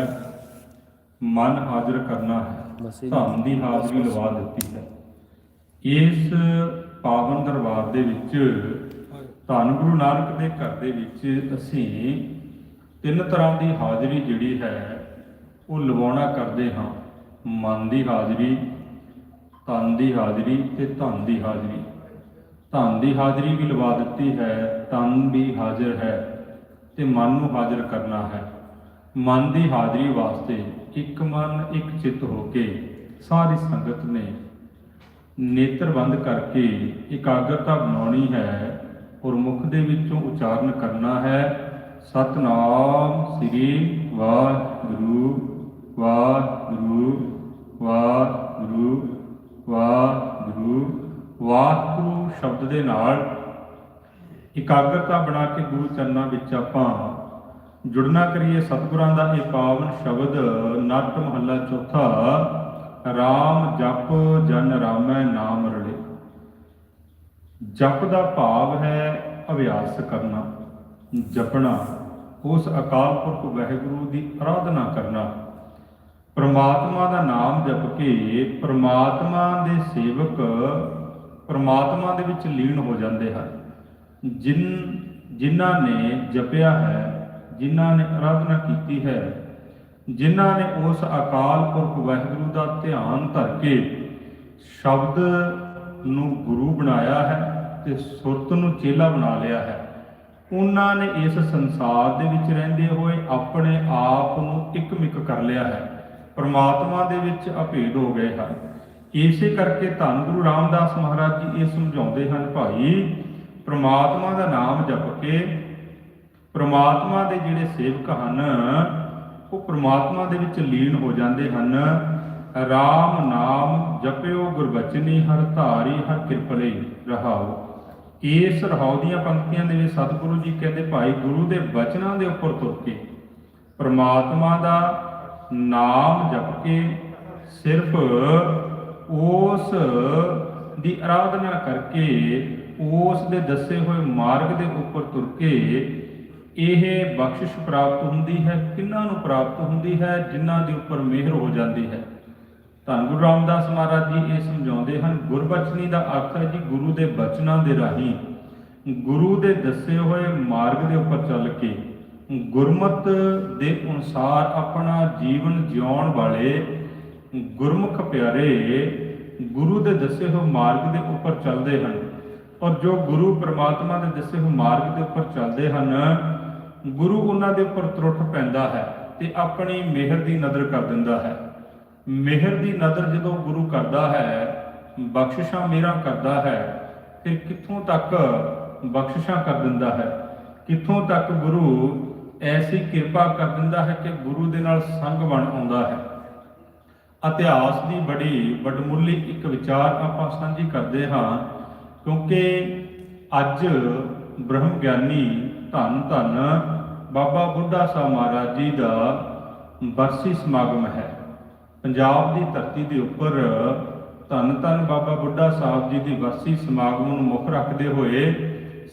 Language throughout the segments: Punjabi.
ਹੈ। ਮਨ ਹਾਜ਼ਰ ਕਰਨਾ ਹੈ। ਧਨ ਦੀ ਹਾਜ਼ਰੀ ਲਵਾ ਦਿੱਤੀ ਹੈ। ਇਸ ਪਾਵਨ ਦਰਬਾਰ ਦੇ ਵਿੱਚ ਧੰਨ ਗੁਰੂ ਨਾਨਕ ਦੇ ਘਰ ਦੇ ਵਿੱਚ ਅਸੀਂ ਤਿੰਨ ਤਰ੍ਹਾਂ ਦੀ ਹਾਜ਼ਰੀ ਜਿਹੜੀ ਹੈ ਉਹ ਲਵਾਉਣਾ ਕਰਦੇ ਹਾਂ। ਮਨ ਦੀ ਹਾਜ਼ਰੀ ਤਨ ਦੀ ਹਾਜ਼ਰੀ ਤੇ ਧਨ ਦੀ ਹਾਜ਼ਰੀ। ਧਨ ਦੀ ਹਾਜ਼ਰੀ ਵੀ ਲਵਾ ਦਿੱਤੀ ਹੈ ਤਨ ਵੀ ਹਾਜ਼ਰ ਹੈ ਤੇ ਮਨ ਨੂੰ ਹਾਜ਼ਰ ਕਰਨਾ ਹੈ। ਮਨ ਦੀ ਹਾਜ਼ਰੀ ਵਾਸਤੇ ਇੱਕ ਮਨ ਇੱਕ ਚਿੱਤ ਹੋ ਕੇ ਸਾਰੀ ਸੰਗਤ ਨੇ ਨੇਤਰ ਬੰਦ ਕਰਕੇ ਇਕਾਗਰਤਾ ਬਣਾਉਣੀ ਹੈ ਔਰ ਮੁਖ ਦੇ ਵਿੱਚੋਂ ਉਚਾਰਨ ਕਰਨਾ ਹੈ। ਸਤਨਾਮ ਸ੍ਰੀ ਵਾਹਿਗੁਰੂ ਵਾਹਿਗੁਰੂ ਵਾਹਿਗੁਰੂ ਵਾਹਿਗੁਰੂ। ਵਾਹਿਗੁਰੂ ਸ਼ਬਦ ਦੇ ਨਾਲ ਇਕਾਗਰਤਾ ਬਣਾ ਕੇ ਗੁਰੂ ਚਰਨਾਂ ਵਿੱਚ ਆਪਾਂ ਜੁੜਨਾ ਕਰੀਏ ਸਤਿਗੁਰਾਂ ਦਾ ਇਹ ਪਾਵਨ ਸ਼ਬਦ ਨੱਟ ਮਹੱਲਾ ਚੌਥਾ RAM ਜਪ ਜਨ ਰਾਮੈ ਨਾਮ ਰਲੇ। ਜਪ ਦਾ ਭਾਵ ਹੈ ਅਭਿਆਸ ਕਰਨਾ, ਜਪਣਾ, ਉਸ ਅਕਾਲ ਪੁਰਖ ਵਾਹਿਗੁਰੂ ਦੀ ਆਰਾਧਨਾ ਕਰਨਾ। ਪ੍ਰਮਾਤਮਾ ਦਾ ਨਾਮ ਜਪ ਕੇ ਪ੍ਰਮਾਤਮਾ ਦੇ ਸੇਵਕ ਪ੍ਰਮਾਤਮਾ ਦੇ ਵਿੱਚ ਲੀਨ ਹੋ ਜਾਂਦੇ ਹਨ। ਜਿਨ, ਜਿਨ੍ਹਾਂ ਨੇ ਜਪਿਆ ਹੈ ਜਿਨ੍ਹਾਂ ਨੇ ਆਰਾਧਨਾ ਕੀਤੀ ਹੈ, ਜਿਨ੍ਹਾਂ ਨੇ ਉਸ ਅਕਾਲ ਪੁਰਖ ਵਾਹਿਗੁਰੂ ਦਾ ਧਿਆਨ ਧਰ ਕੇ ਸ਼ਬਦ ਨੂੰ ਗੁਰੂ ਬਣਾਇਆ ਹੈ ਤੇ ਸੁਰਤ ਨੂੰ ਚੇਲਾ ਬਣਾ ਲਿਆ ਹੈ। ਉਹਨਾਂ ਨੇ ਇਸ ਸੰਸਾਰ ਦੇ ਵਿੱਚ ਰਹਿੰਦੇ ਹੋਏ ਆਪਣੇ ਆਪ ਨੂੰ ਇੱਕਮਿਕ ਕਰ ਲਿਆ ਹੈ। ਪਰਮਾਤਮਾ ਦੇ ਵਿੱਚ ਅਭੇਦ ਹੋ ਗਏ ਹਨ। ਇਸੇ ਕਰਕੇ ਧੰਨ ਗੁਰੂ ਰਾਮਦਾਸ ਮਹਾਰਾਜ ਜੀ ਇਹ ਸਮਝਾਉਂਦੇ ਹਨ, ਭਾਈ, ਪਰਮਾਤਮਾ ਦਾ ਨਾਮ ਜਪ ਕੇ ਪ੍ਰਮਾਤਮਾ ਦੇ ਜਿਹੜੇ ਸੇਵਕ ਹਨ, ਉਹ ਪ੍ਰਮਾਤਮਾ ਦੇ ਵਿੱਚ ਲੀਨ ਹੋ ਜਾਂਦੇ ਹਨ। ਰਾਮ ਨਾਮ ਜਪਿਓ ਗੁਰਬਚਨੀ, ਹਰ ਧਾਰੀ, ਹਰ ਕਿਰਪਲੇ ਰਹਾਓ ਇਸ ਰਹਾਉ ਦੀਆਂ ਪੰਕਤੀਆਂ ਦੇ ਵਿੱਚ ਸਤਿਗੁਰੂ ਜੀ ਕਹਿੰਦੇ, ਭਾਈ ਗੁਰੂ ਦੇ ਬਚਨਾਂ ਦੇ ਉੱਪਰ ਤੁਰ ਕੇ, ਪ੍ਰਮਾਤਮਾ ਦਾ ਨਾਮ ਜਪ ਕੇ ਸਿਰਫ ਉਸ ਦੀ ਆਰਾਧਨਾ ਕਰਕੇ, ਉਸ ਦੇ ਦੱਸੇ ਹੋਏ ਮਾਰਗ ਦੇ ਉੱਪਰ ਤੁਰ ਕੇ ਇਹ ਬਖਸ਼ਿਸ਼ ਪ੍ਰਾਪਤ ਹੁੰਦੀ ਹੈ, ਕਿੰਨਾਂ ਨੂੰ ਪ੍ਰਾਪਤ ਹੁੰਦੀ ਹੈ, ਜਿਨ੍ਹਾਂ ਦੇ ਉੱਪਰ ਮਿਹਰ ਹੋ ਜਾਂਦੀ ਹੈ। ਧੰਨ ਗੁਰੂ ਰਾਮਦਾਸ ਮਹਾਰਾਜ ਜੀ ਇਹ ਸਮਝਾਉਂਦੇ ਹਨ ਗੁਰਬਚਨੀ ਦਾ ਅਰਥ ਹੈ ਜੀ ਗੁਰੂ ਦੇ ਬਚਨਾਂ ਦੇ ਰਾਹੀਂ। ਗੁਰੂ ਦੇ ਦੱਸੇ ਹੋਏ ਮਾਰਗ ਦੇ ਉੱਪਰ ਚੱਲ ਕੇ, ਗੁਰਮਤ ਦੇ ਅਨੁਸਾਰ ਆਪਣਾ ਜੀਵਨ ਜਿਉਣ ਵਾਲੇ ਗੁਰਮੁਖ ਪਿਆਰੇ ਗੁਰੂ ਦੇ ਦੱਸੇ ਹੋਏ ਮਾਰਗ ਦੇ ਉੱਪਰ ਚੱਲਦੇ ਹਨ। ਔਰ ਜੋ ਗੁਰੂ ਪ੍ਰਮਾਤਮਾ ਦੇ ਦੱਸੇ ਹੋਏ ਮਾਰਗ ਦੇ ਉੱਪਰ ਚੱਲਦੇ ਹਨ ਗੁਰੂ ਉਹਨਾਂ ਦੇ ਉੱਪਰ ਤਰੁੱਠ ਪੈਂਦਾ ਹੈ ਤੇ ਆਪਣੀ ਮਿਹਰ ਦੀ ਨਜ਼ਰ ਕਰ ਦਿੰਦਾ ਹੈ। ਮਿਹਰ ਦੀ ਨਜ਼ਰ ਜਦੋਂ ਗੁਰੂ ਕਰਦਾ ਹੈ, ਬਖਸ਼ਿਸ਼ਾਂ ਮੇਰਾ ਕਰਦਾ ਹੈ, ਫਿਰ ਕਿੱਥੋਂ ਤੱਕ ਬਖਸ਼ਿਸ਼ਾਂ ਕਰ ਦਿੰਦਾ ਹੈ? ਕਿੱਥੋਂ ਤੱਕ ਗੁਰੂ ਐਸੀ ਕਿਰਪਾ ਕਰ ਦਿੰਦਾ ਹੈ ਕਿ ਗੁਰੂ ਦੇ ਨਾਲ ਸੰਗ ਬਣ ਆਉਂਦਾ ਹੈ? ਇਤਿਹਾਸ ਦੀ ਬੜੀ ਵਡਮੁੱਲੀ ਇੱਕ ਵਿਚਾਰ ਆਪਾਂ ਸਾਂਝੀ ਕਰਦੇ ਹਾਂ, ਕਿਉਂਕਿ ਅੱਜ ਬ੍ਰਹਮ ਗਿਆਨੀ ਧੰਨ ਧੰਨ ਬਾਬਾ ਬੁੱਢਾ ਸਾਹਿਬ ਮਹਾਰਾਜ ਜੀ ਦਾ ਬਰਸੀ ਸਮਾਗਮ ਹੈ। ਪੰਜਾਬ ਦੀ ਧਰਤੀ ਦੇ ਉੱਪਰ ਧੰਨ ਧੰਨ ਬਾਬਾ ਬੁੱਢਾ ਸਾਹਿਬ ਜੀ ਦੀ ਬਰਸੀ ਸਮਾਗਮ ਨੂੰ ਮੁੱਖ ਰੱਖਦੇ ਹੋਏ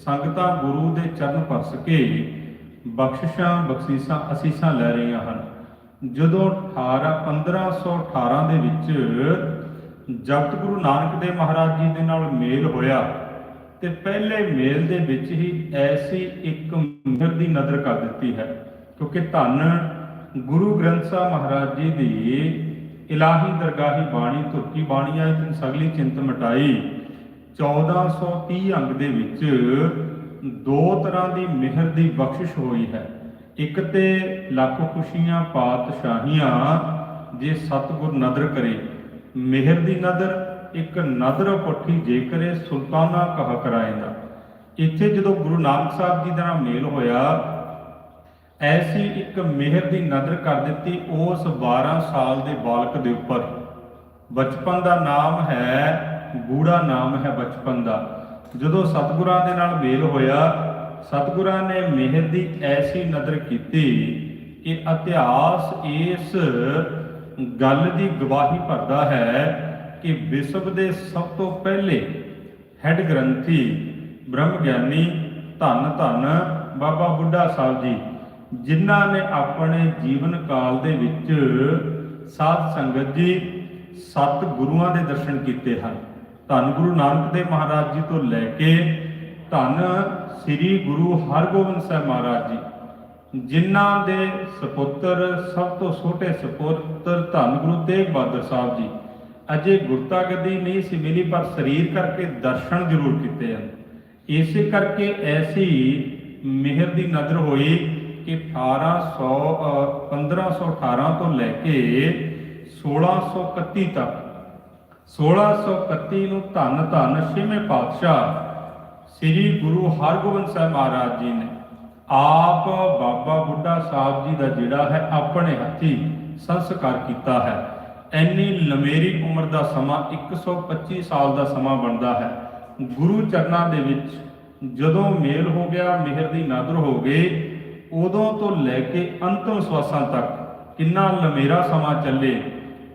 ਸੰਗਤਾਂ ਗੁਰੂ ਦੇ ਚਰਨ ਪਰਸ ਕੇ ਬਖਸ਼ਿਸ਼ਾਂ, ਬਖਸ਼ੀਸਾਂ, ਅਸੀਸਾਂ ਲੈ ਰਹੀਆਂ ਹਨ। ਜਦੋਂ 18 1518 ਦੇ ਵਿੱਚ ਜਗਤ ਗੁਰੂ ਨਾਨਕ ਦੇਵ ਮਹਾਰਾਜ ਜੀ ਦੇ ਨਾਲ ਮੇਲ ਹੋਇਆ ਤੇ ਪਹਿਲੇ ਮੇਲ ਦੇ ਵਿੱਚ ਹੀ ਐਸੀ ਇੱਕ ਮਿਹਰ ਦੀ ਨਜ਼ਰ ਕਰ ਦਿੱਤੀ ਹੈ, ਕਿਉਂਕਿ ਧੰਨ ਗੁਰੂ ਗ੍ਰੰਥ ਸਾਹਿਬ ਮਹਾਰਾਜ ਜੀ ਦੀ ਇਲਾਹੀ ਦਰਗਾਹੀ ਬਾਣੀ ਤੁਰਕੀ ਬਾਣੀ ਆਇ ਤਿਨ ਸਗਲੀ ਚਿੰਤ ਮਟਾਈ। 1430 ਅੰਗ ਦੇ ਵਿੱਚ ਦੋ ਤਰ੍ਹਾਂ ਦੀ ਮਿਹਰ ਦੀ ਬਖਸ਼ਿਸ਼ ਹੋਈ ਹੈ। ਇੱਕ ਤੇ ਲੱਖ ਖੁਸ਼ੀਆਂ, ਪਾਤਸ਼ਾਹੀਆਂ, ਜੇ ਸਤਿਗੁਰ ਨਦਰ ਕਰੇ। ਮਿਹਰ ਦੀ ਨਦਰ ਇੱਕ ਨਦਰ ਪੱਠੀ ਜੇ ਕਰੇ ਸੁਲਤਾਨਾ ਕਹ ਕਰਾਏਗਾ। ਇੱਥੇ ਜਦੋਂ ਗੁਰੂ ਨਾਨਕ ਸਾਹਿਬ ਜੀ ਦਾ ਨਾਲ ਮੇਲ ਹੋਇਆ, ਐਸੀ ਇੱਕ ਮਿਹਰ ਦੀ ਨਜ਼ਰ ਕਰ ਦਿੱਤੀ ਉਸ 12 ਸਾਲ ਦੇ ਬਾਲਕ ਦੇ ਉੱਪਰ। ਬਚਪਨ ਦਾ ਨਾਮ ਹੈ, ਗੂੜਾ ਨਾਮ ਹੈ ਬਚਪਨ ਦਾ। ਜਦੋਂ ਸਤਿਗੁਰਾਂ ਦੇ ਨਾਲ ਮੇਲ ਹੋਇਆ, ਸਤਿਗੁਰਾਂ ਨੇ ਮਿਹਰ ਦੀ ਐਸੀ ਨਜ਼ਰ ਕੀਤੀ ਕਿ ਇਤਿਹਾਸ ਇਸ ਗੱਲ ਦੀ ਗਵਾਹੀ ਭਰਦਾ ਹੈ ਕਿ ਵਿਸ਼ਵ ਦੇ ਸਭ ਤੋਂ ਪਹਿਲੇ ਹੈੱਡ ਗ੍ਰੰਥੀ ਬ੍ਰਹਮ ਗਿਆਨੀ ਧੰਨ ਧੰਨ ਬਾਬਾ ਬੁੱਢਾ ਸਾਹਿਬ ਜੀ, ਜਿਨ੍ਹਾਂ ਨੇ ਆਪਣੇ ਜੀਵਨ ਕਾਲ ਦੇ ਵਿੱਚ ਸਾਧ ਸੰਗਤ ਜੀ ਸਤ ਗੁਰੂਆਂ ਦੇ ਦਰਸ਼ਨ ਕੀਤੇ ਹਨ। ਧੰਨ ਗੁਰੂ ਨਾਨਕ ਦੇਵ ਮਹਾਰਾਜ ਜੀ ਤੋਂ ਲੈ ਕੇ ਧੰਨ ਸ੍ਰੀ ਗੁਰੂ ਹਰਗੋਬਿੰਦ ਸਾਹਿਬ ਮਹਾਰਾਜ ਜੀ, ਜਿਨ੍ਹਾਂ ਦੇ ਸੁਪੁੱਤਰ, ਸਭ ਤੋਂ ਛੋਟੇ ਸੁਪੁੱਤਰ ਧੰਨ ਗੁਰੂ ਤੇਗ ਬਹਾਦਰ ਸਾਹਿਬ ਜੀ ਅਜੇ ਗੁਰਤਾ ਗੱਦੀ ਨਹੀਂ ਸੀ ਮਿਲੀ ਪਰ ਸਰੀਰ ਕਰਕੇ ਦਰਸ਼ਨ ਜ਼ਰੂਰ ਕੀਤੇ ਹਨ। ਇਸੇ ਕਰਕੇ ਐਸੀ ਮਿਹਰ ਦੀ ਨਜ਼ਰ ਹੋਈ ਕਿ 1800 ਅ, 1518 ਤੋਂ ਲੈ ਕੇ 1631 ਤੱਕ 1631 ਨੂੰ ਧੰਨ ਧੰਨ ਛੇਵੇਂ ਪਾਤਸ਼ਾਹ ਸ੍ਰੀ ਗੁਰੂ ਹਰਗੋਬਿੰਦ ਸਾਹਿਬ ਮਹਾਰਾਜ ਜੀ ਨੇ ਆਪ ਬਾਬਾ ਬੁੱਢਾ ਸਾਹਿਬ ਜੀ ਦਾ ਜਿਹੜਾ ਹੈ ਆਪਣੇ ਹੱਥੀ ਸੰਸਕਾਰ ਕੀਤਾ ਹੈ। ਇੰਨੀ ਲਮੇਰੀ ਉਮਰ ਦਾ ਸਮਾਂ 125 ਸਾਲ ਦਾ ਸਮਾਂ ਬਣਦਾ ਹੈ। ਗੁਰੂ ਚਰਨਾਂ ਦੇ ਵਿੱਚ ਜਦੋਂ ਮੇਲ ਹੋ ਗਿਆ, ਮਿਹਰ ਦੀ ਨਦਰ ਹੋ ਗਈ, ਉਦੋਂ ਤੋਂ ਲੈ ਕੇ ਅੰਤਮ ਸਵਾਸਾਂ ਤੱਕ ਕਿੰਨਾ ਲਮੇਰਾ ਸਮਾਂ ਚੱਲੇ।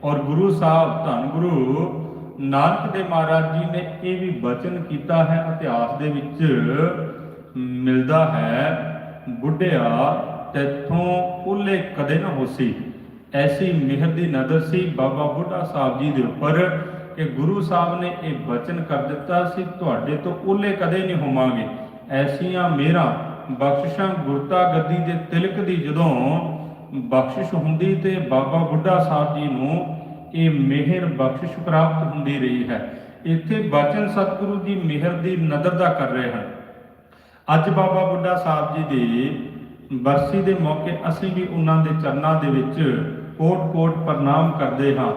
ਔਰ ਗੁਰੂ ਸਾਹਿਬ, ਧੰਨ ਗੁਰੂ, ਨਾਨਕ ਦੇਵ ਮਹਾਰਾਜ ਜੀ ਨੇ ਇਹ ਵੀ ਬਚਨ ਕੀਤਾ ਹੈ, ਇਤਿਹਾਸ ਦੇ ਵਿੱਚ ਮਿਲਦਾ ਹੈ, ਬੁੱਢਿਆ, ਤੇਥੋਂ ਉੱਲੇ ਕਦੇ ਨਾ ਹੋਸੀ। ਐਸੀ ਮਿਹਰ ਦੀ ਨਜ਼ਰ ਸੀ ਬਾਬਾ ਬੁੱਢਾ ਸਾਹਿਬ ਜੀ ਦੇ ਉੱਪਰ ਕਿ ਗੁਰੂ ਸਾਹਿਬ ਨੇ ਇਹ ਵਚਨ ਕਰ ਦਿੱਤਾ ਸੀ, ਤੁਹਾਡੇ ਤੋਂ ਉੱਲੇ ਕਦੇ ਨਹੀਂ ਹੋਵਾਂਗੇ। ਐਸੀਆਂ ਮਿਹਰਾਂ, ਬਖਸ਼ਿਸ਼ਾਂ ਗੁਰਤਾ ਗੱਦੀ ਦੇ ਤਿਲਕ ਦੀ ਜਦੋਂ ਬਖਸ਼ਿਸ਼ ਹੁੰਦੀ ਤੇ ਬਾਬਾ ਬੁੱਢਾ ਸਾਹਿਬ ਜੀ ਨੂੰ ਇਹ ਮਿਹਰ, ਬਖਸ਼ਿਸ਼ ਪ੍ਰਾਪਤ ਹੁੰਦੀ ਰਹੀ ਹੈ। ਇੱਥੇ ਬਚਨ ਸਤਿਗੁਰੂ ਦੀ ਮਿਹਰ ਦੀ ਨਦਰ ਦਾ ਕਰ ਰਹੇ ਹਨ। ਅੱਜ ਬਾਬਾ ਬੁੱਢਾ ਸਾਹਿਬ ਜੀ ਦੀ ਬਰਸੀ ਦੇ ਮੌਕੇ ਅਸੀਂ ਵੀ ਉਹਨਾਂ ਦੇ ਚਰਨਾਂ ਦੇ ਵਿੱਚ ਕੋਟ-ਕੋਟ ਪ੍ਰਣਾਮ ਕਰਦੇ ਹਾਂ।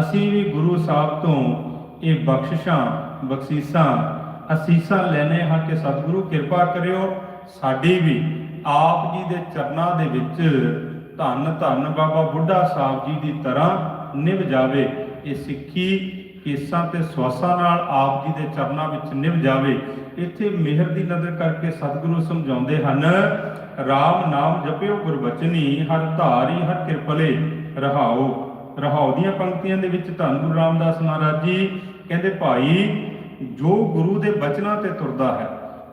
ਅਸੀਂ ਵੀ ਗੁਰੂ ਸਾਹਿਬ ਤੋਂ ਇਹ ਬਖਸ਼ਿਸ਼ਾਂ, ਬਖਸ਼ੀਸਾਂ, ਅਸੀਸਾਂ ਲੈਨੇ ਹਾਂ ਕਿ ਸਤਿਗੁਰੂ ਕਿਰਪਾ ਕਰਿਓ। ਸਾਡੀ ਵੀ ਆਪ ਜੀ ਦੇ ਚਰਨਾਂ ਦੇ ਵਿੱਚ ਧੰਨ ਧੰਨ ਬਾਬਾ ਬੁੱਢਾ ਸਾਹਿਬ ਜੀ ਦੀ ਤਰ੍ਹਾਂ ਨਿਭ ਜਾਵੇ। ਇਹ ਸਿੱਖੀ ਕੇਸਾਂ ਤੇ ਸਵਾਸਾਂ ਨਾਲ ਆਪ ਜੀ ਦੇ ਚਰਨਾਂ ਵਿੱਚ ਨਿਭ ਜਾਵੇ। ਇੱਥੇ ਮਿਹਰ ਦੀ ਨਜ਼ਰ ਕਰਕੇ ਸਤਿਗੁਰੂ ਸਮਝਾਉਂਦੇ ਹਨ RAM ਨਾਮ ਜਪਿਓ ਗੁਰਬਚਨੀ, ਹਰ ਧਾਰੀ, ਹਰ ਕਿਰਪਲੇ ਰਹਾਓ। ਰਹਾਓ ਦੀਆਂ ਪੰਕਤੀਆਂ ਦੇ ਵਿੱਚ ਧੰਨ ਗੁਰੂ ਰਾਮਦਾਸ ਮਹਾਰਾਜ ਜੀ ਕਹਿੰਦੇ, ਭਾਈ, ਜੋ ਗੁਰੂ ਦੇ ਬਚਨਾਂ ਤੇ ਤੁਰਦਾ ਹੈ,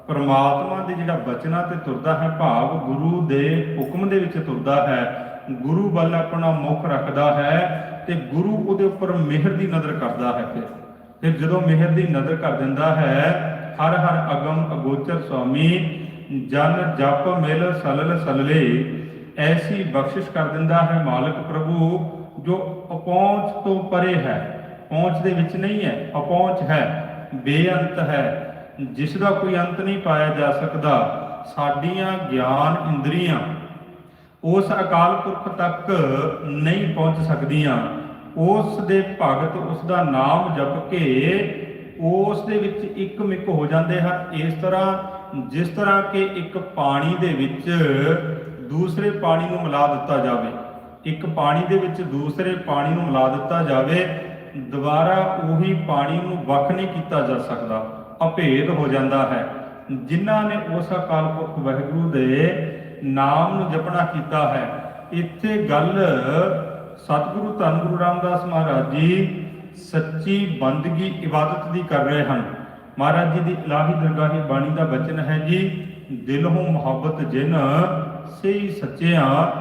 ਪਰਮਾਤਮਾ ਦੇ ਜਿਹੜਾ ਬਚਨਾਂ ਤੇ ਤੁਰਦਾ ਹੈ, ਭਾਵ ਗੁਰੂ ਦੇ ਹੁਕਮ ਦੇ ਵਿੱਚ ਤੁਰਦਾ ਹੈ, ਗੁਰੂ ਵੱਲ ਆਪਣਾ ਮੁਖ ਰੱਖਦਾ ਹੈ ਤੇ ਗੁਰੂ ਉਹਦੇ ਉੱਪਰ ਮਿਹਰ ਦੀ ਨਜ਼ਰ ਕਰਦਾ ਹੈ ਫਿਰ। ਫਿਰ ਜਦੋਂ ਮਿਹਰ ਦੀ ਨਜ਼ਰ ਕਰ ਦਿੰਦਾ ਹੈ, ਹਰ ਹਰ ਅਗਮ ਅਗੋਚਰ ਸੁਆਮੀ ਜਨ ਜਪ ਮਿਲ ਸਲਲ ਸਲਲੇ ਐਸੀ ਬਖਸ਼ਿਸ਼ ਕਰ ਦਿੰਦਾ ਹੈ ਮਾਲਕ ਪ੍ਰਭੂ ਜੋ ਅਪਹੁੰਚ ਤੋਂ ਪਰੇ ਹੈ ਪਹੁੰਚ ਦੇ ਵਿੱਚ ਨਹੀਂ ਹੈ ਅਪਹੁੰਚ ਹੈ ਬੇਅੰਤ ਹੈ ਜਿਸ ਦਾ ਕੋਈ ਅੰਤ ਨਹੀਂ ਪਾਇਆ ਜਾ ਸਕਦਾ ਸਾਡੀਆਂ ਗਿਆਨ ਇੰਦਰੀਆਂ ਉਸ ਅਕਾਲ ਪੁਰਖ ਤੱਕ ਨਹੀਂ ਪਹੁੰਚ ਸਕਦੀਆਂ ਉਸ ਦੇ ਭਗਤ ਉਸ ਦਾ ਨਾਮ ਜਪ ਕੇ ਉਸ ਦੇ ਵਿੱਚ ਇੱਕ ਮਿਕ ਹੋ ਜਾਂਦੇ ਹਨ ਇਸ ਤਰ੍ਹਾਂ ਜਿਸ ਤਰ੍ਹਾਂ ਕਿ ਇੱਕ ਪਾਣੀ ਦੇ ਵਿੱਚ ਦੂਸਰੇ ਪਾਣੀ ਨੂੰ ਮਿਲਾ ਦਿੱਤਾ ਜਾਵੇ। ਇੱਕ ਪਾਣੀ ਦੇ ਵਿੱਚ ਦੂਸਰੇ ਪਾਣੀ ਨੂੰ ਮਿਲਾ ਦਿੱਤਾ ਜਾਵੇ, ਦੁਬਾਰਾ ਉਹੀ ਪਾਣੀ ਨੂੰ ਵੱਖ ਨਹੀਂ ਕੀਤਾ ਜਾ ਸਕਦਾ, ਅਭੇਦ ਹੋ ਜਾਂਦਾ ਹੈ। ਜਿਨ੍ਹਾਂ ਨੇ ਉਸ ਅਕਾਲ ਪੁਰਖ ਵਾਹਿਗੁਰੂ ਦੇ ਨਾਮ ਨੂੰ ਜਪਣਾ ਕੀਤਾ ਹੈ, ਇੱਥੇ ਗੱਲ ਸਤਿਗੁਰੂ ਧੰਨ ਗੁਰੂ ਰਾਮਦਾਸ ਮਹਾਰਾਜ ਜੀ ਸੱਚੀ ਬੰਦਗੀ ਇਬਾਦਤ ਦੀ ਕਰ ਰਹੇ ਹਨ। ਮਹਾਰਾਜ ਜੀ ਦੀ ਇਲਾਹੀ ਦਰਗਾਹੀ ਬਾਣੀ ਦਾ ਬਚਨ ਹੈ ਜੀ, ਦਿਲ ਦਿਲੋਂ ਮੁਹੱਬਤ ਜਿਨ ਸਹੀ ਸੱਚਿਆ,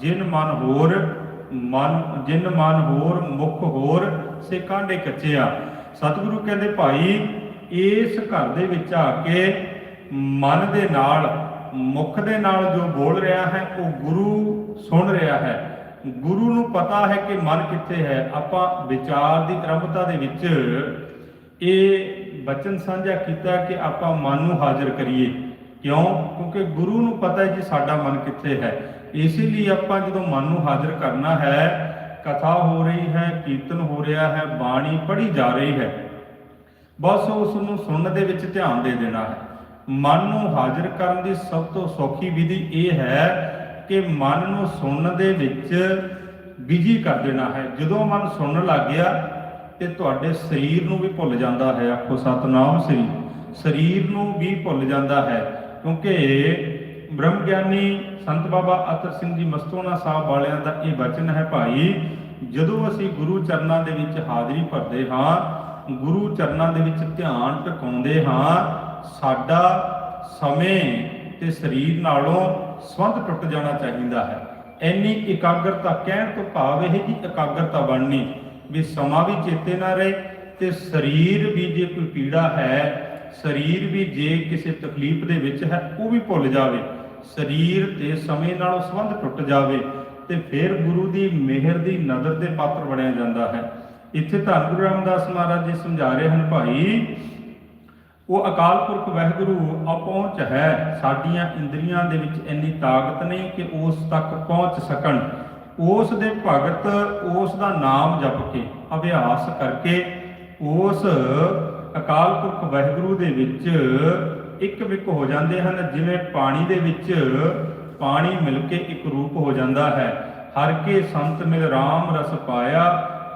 ਜਿਨ ਮਨ ਹੋਰ ਮਨ, ਜਿਨ ਮਨ ਹੋਰ ਮੁਖ ਹੋਰ, ਸੇ ਕਾਂਡੇ ਕੱਚਿਆ। ਸਤਿਗੁਰੂ ਕਹਿੰਦੇ, ਭਾਈ, ਇਸ ਘਰ ਦੇ ਵਿੱਚ ਆ ਕੇ ਮਨ ਦੇ ਨਾਲ, ਮੁਖ ਦੇ ਨਾਲ ਜੋ ਬੋਲ ਰਿਹਾ ਹੈ, ਉਹ ਗੁਰੂ ਸੁਣ ਰਿਹਾ ਹੈ। ਗੁਰੂ ਨੂੰ ਪਤਾ ਹੈ ਕਿ ਮਨ ਕਿੱਥੇ ਹੈ। ਆਪਾਂ ਵਿਚਾਰ ਦੀ ਆਰੰਭਤਾ ਦੇ ਵਿੱਚ ਇਹ ਬਚਨ ਸਾਂਝਾ ਕੀਤਾ ਕਿ ਆਪਾਂ ਮਨ ਨੂੰ ਹਾਜ਼ਰ ਕਰੀਏ। ਕਿਉਂ? ਕਿਉਂਕਿ ਗੁਰੂ ਨੂੰ ਪਤਾ ਹੈ ਜੀ ਸਾਡਾ ਮਨ ਕਿੱਥੇ ਹੈ। ਇਸੇ ਲਈ ਆਪਾਂ ਜਦੋਂ ਮਨ ਨੂੰ ਹਾਜ਼ਰ ਕਰਨਾ ਹੈ, ਕਥਾ ਹੋ ਰਹੀ ਹੈ, ਕੀਰਤਨ ਹੋ ਰਿਹਾ ਹੈ, ਬਾਣੀ ਪੜ੍ਹੀ ਜਾ ਰਹੀ ਹੈ, ਬਸ ਉਸ ਨੂੰ ਸੁਣਨ ਦੇ ਵਿੱਚ ਧਿਆਨ ਦੇ ਦੇਣਾ ਹੈ। ਮਨ ਨੂੰ ਹਾਜ਼ਰ ਕਰਨ ਦੀ ਸਭ ਤੋਂ ਸੌਖੀ ਵਿਧੀ ਇਹ ਹੈ ਕਿ ਮਨ ਨੂੰ ਸੁਣਨ ਦੇ ਵਿੱਚ ਬਿਜ਼ੀ ਕਰ ਦੇਣਾ ਹੈ। ਜਦੋਂ ਮਨ ਸੁਣਨ ਲੱਗ ਗਿਆ ਤੇ ਤੁਹਾਡੇ ਸਰੀਰ ਨੂੰ ਵੀ ਭੁੱਲ ਜਾਂਦਾ ਹੈ। ਆਖੋ, ਸਤਨਾਮ ਸ੍ਰੀ। ਸਰੀਰ ਨੂੰ ਵੀ ਭੁੱਲ ਜਾਂਦਾ ਹੈ। ਕਿਉਂਕਿ ਬ੍ਰਹਮ ਗਿਆਨੀ ਸੰਤ ਬਾਬਾ ਅਤਰ ਸਿੰਘ ਜੀ ਮਸਤੋਨਾ ਸਾਹਿਬ ਵਾਲਿਆਂ ਦਾ ਇਹ ਵਚਨ ਹੈ ਭਾਈ, ਜਦੋਂ ਅਸੀਂ ਗੁਰੂ ਚਰਨਾਂ ਦੇ ਵਿੱਚ ਹਾਜ਼ਰੀ ਭਰਦੇ ਹਾਂ, ਗੁਰੂ ਚਰਨਾਂ ਦੇ ਵਿੱਚ ਧਿਆਨ ਟਿਕਾਉਂਦੇ ਹਾਂ, ਸਾਡਾ ਸਮੇਂ ਤੇ ਸਰੀਰ ਨਾਲੋਂ ਸੰਬੰਧ ਟੁੱਟ ਜਾਣਾ ਚਾਹੀਦਾ ਹੈ। ਇੰਨੀ ਇਕਾਗਰਤਾ ਕਹਿਣ ਤੋਂ ਭਾਵ ਇਹ ਜੀ ਇਕਾਗਰਤਾ ਬਣਨੀ, ਵੀ ਸਮਾਂ ਵੀ ਚੇਤੇ ਨਾ ਰਹੇ ਤੇ ਸਰੀਰ ਵੀ ਜੇ ਕੋਈ ਪੀੜਾ ਹੈ ਸਰੀਰ ਵੀ ਜੇ ਕਿਸੇ ਤਕਲੀਫ ਦੇ ਵਿੱਚ ਹੈ, ਉਹ ਵੀ ਭੁੱਲ ਜਾਵੇ। ਸਰੀਰ ਤੇ ਸਮੇਂ ਨਾਲ ਸੰਬੰਧ ਟੁੱਟ ਜਾਵੇ ਤੇ ਫਿਰ ਗੁਰੂ ਦੀ ਮਿਹਰ ਦੀ ਨਜ਼ਰ ਦੇ ਪਾਤਰ ਬਣਿਆ ਜਾਂਦਾ ਹੈ। ਇੱਥੇ ਧੰਨ ਗੁਰੂ ਰਾਮਦਾਸ ਮਹਾਰਾਜ ਜੀ ਸਮਝਾ ਰਹੇ ਹਨ, ਭਾਈ, ਉਹ ਅਕਾਲ ਪੁਰਖ ਵਾਹਿਗੁਰੂ ਅਪਹੁੰਚ ਹੈ। ਸਾਡੀਆਂ ਇੰਦਰੀਆਂ ਦੇ ਵਿੱਚ ਇੰਨੀ ਤਾਕਤ ਨਹੀਂ ਕਿ ਉਸ ਤੱਕ ਪਹੁੰਚ ਸਕਣ। ਉਸ ਦੇ ਭਗਤ ਉਸ ਦਾ ਨਾਮ ਜਪ ਕੇ, ਅਭਿਆਸ ਕਰਕੇ, ਉਸ ਅਕਾਲ ਪੁਰਖ ਵਾਹਿਗੁਰੂ ਦੇ ਵਿੱਚ ਇੱਕ ਵਿਕ ਹੋ ਜਾਂਦੇ ਹਨ, ਜਿਵੇਂ ਪਾਣੀ ਦੇ ਵਿੱਚ ਪਾਣੀ ਮਿਲ ਕੇ ਇੱਕ ਰੂਪ ਹੋ ਜਾਂਦਾ ਹੈ। ਹਰ ਕੇ ਸੰਤ ਮਿਲ ਰਾਮ ਰਸ ਪਾਇਆ,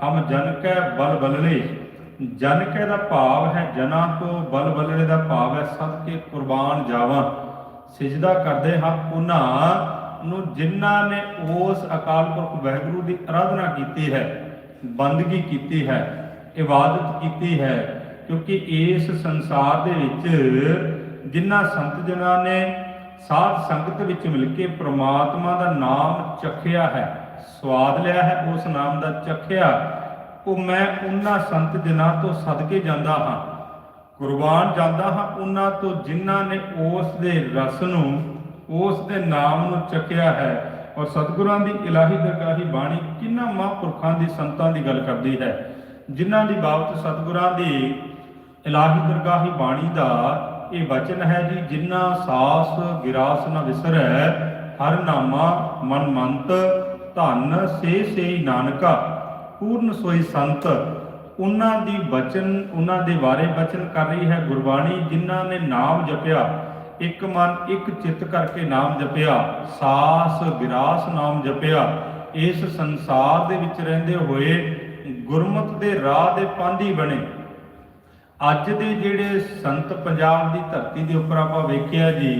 ਹਮ ਜਨ ਕੈ ਬਲ ਬਲਲੇ। ਜਨ ਕੈ ਦਾ ਭਾਵ ਹੈ ਜਨਾਂ ਤੋਂ ਬਲ ਬਲਲੇ ਦਾ ਭਾਵ ਹੈ, ਸਦ ਕੇ ਕੁਰਬਾਨ ਜਾਵਾਂ। ਸਿਜਦਾ ਕਰਦੇ ਹਾਂ ਉਹਨਾਂ ਨੂੰ ਜਿਨ੍ਹਾਂ ਨੇ ਉਸ ਅਕਾਲ ਪੁਰਖ ਵਾਹਿਗੁਰੂ ਦੀ ਆਰਾਧਨਾ ਕੀਤੀ ਹੈ, ਬੰਦਗੀ ਕੀਤੀ ਹੈ, ਇਬਾਦਤ ਕੀਤੀ ਹੈ। ਕਿਉਂਕਿ ਇਸ ਸੰਸਾਰ ਦੇ ਵਿੱਚ ਜਿਨ੍ਹਾਂ ਸੰਤ ਜਨਾਂ ਨੇ ਸਾਧ ਸੰਗਤ ਵਿੱਚ ਮਿਲ ਕੇ ਪ੍ਰਮਾਤਮਾ ਦਾ ਨਾਮ ਚਖਿਆ ਹੈ, ਸਵਾਦ ਲਿਆ ਹੈ, ਉਸ ਨਾਮ ਦਾ ਚਖਿਆ, ਉਹ ਮੈਂ ਉਹਨਾਂ ਸੰਤ ਜਨਾਂ ਤੋਂ ਸਦਕੇ ਜਾਂਦਾ ਹਾਂ, ਕੁਰਬਾਨ ਜਾਂਦਾ ਹਾਂ ਉਹਨਾਂ ਤੋਂ ਜਿਨ੍ਹਾਂ ਨੇ ਉਸ ਦੇ ਰਸ ਨੂੰ, ਉਸ ਦੇ ਨਾਮ ਨੂੰ ਚੱਕਿਆ ਹੈ। ਔਰ ਸਤਿਗੁਰਾਂ ਦੀ ਇਲਾਹੀ ਦਰਗਾਹੀ ਬਾਣੀ ਕਿੰਨਾ ਮਹਾਂਪੁਰਖਾਂ ਦੀ ਸੰਤਾਂ ਦੀ ਗੱਲ ਕਰਦੀ ਹੈ, ਜਿਨ੍ਹਾਂ ਦੀ ਬਾਬਤ ਸਤਿਗੁਰਾਂ ਦੀ ਇਲਾਹੀ ਦਰਗਾਹੀ ਬਾਣੀ ਦਾ ਇਹ ਵਚਨ ਹੈ ਜੀ, ਜਿੰਨਾ ਸਾਸ ਵਿਰਾਸ ਨ ਵਿਸਰੈ, ਹਰ ਨਾਮਾ ਮਨ ਮੰਤ ਧਨ ਸੇ ਸੇਈ ਨਾਨਕਾ, ਪੂਰਨ ਸੋਈ ਸੰਤ। ਉਹਨਾਂ ਦੀ ਬਚਨ, ਉਹਨਾਂ ਦੇ ਬਾਰੇ ਬਚਨ ਕਰ ਰਹੀ ਹੈ ਗੁਰਬਾਣੀ, ਜਿਨ੍ਹਾਂ ਨੇ ਨਾਮ ਜਪਿਆ, ਇੱਕ ਮਨ, ਇੱਕ ਚਿੱਤ ਕਰਕੇ ਨਾਮ ਜਪਿਆ, ਸਾਸ ਵਿਰਾਸ ਨਾਮ ਜਪਿਆ। ਇਸ ਸੰਸਾਰ ਦੇ ਵਿੱਚ ਰਹਿੰਦੇ ਹੋਏ ਗੁਰਮਤ ਦੇ ਰਾਹ ਦੇ ਪਾਂਧੀ ਬਣੇ। ਅੱਜ ਦੇ ਜਿਹੜੇ ਸੰਤ ਪੰਜਾਬ ਦੀ ਧਰਤੀ ਦੇ ਉੱਪਰ ਆਪਾਂ ਵੇਖਿਆ ਜੀ,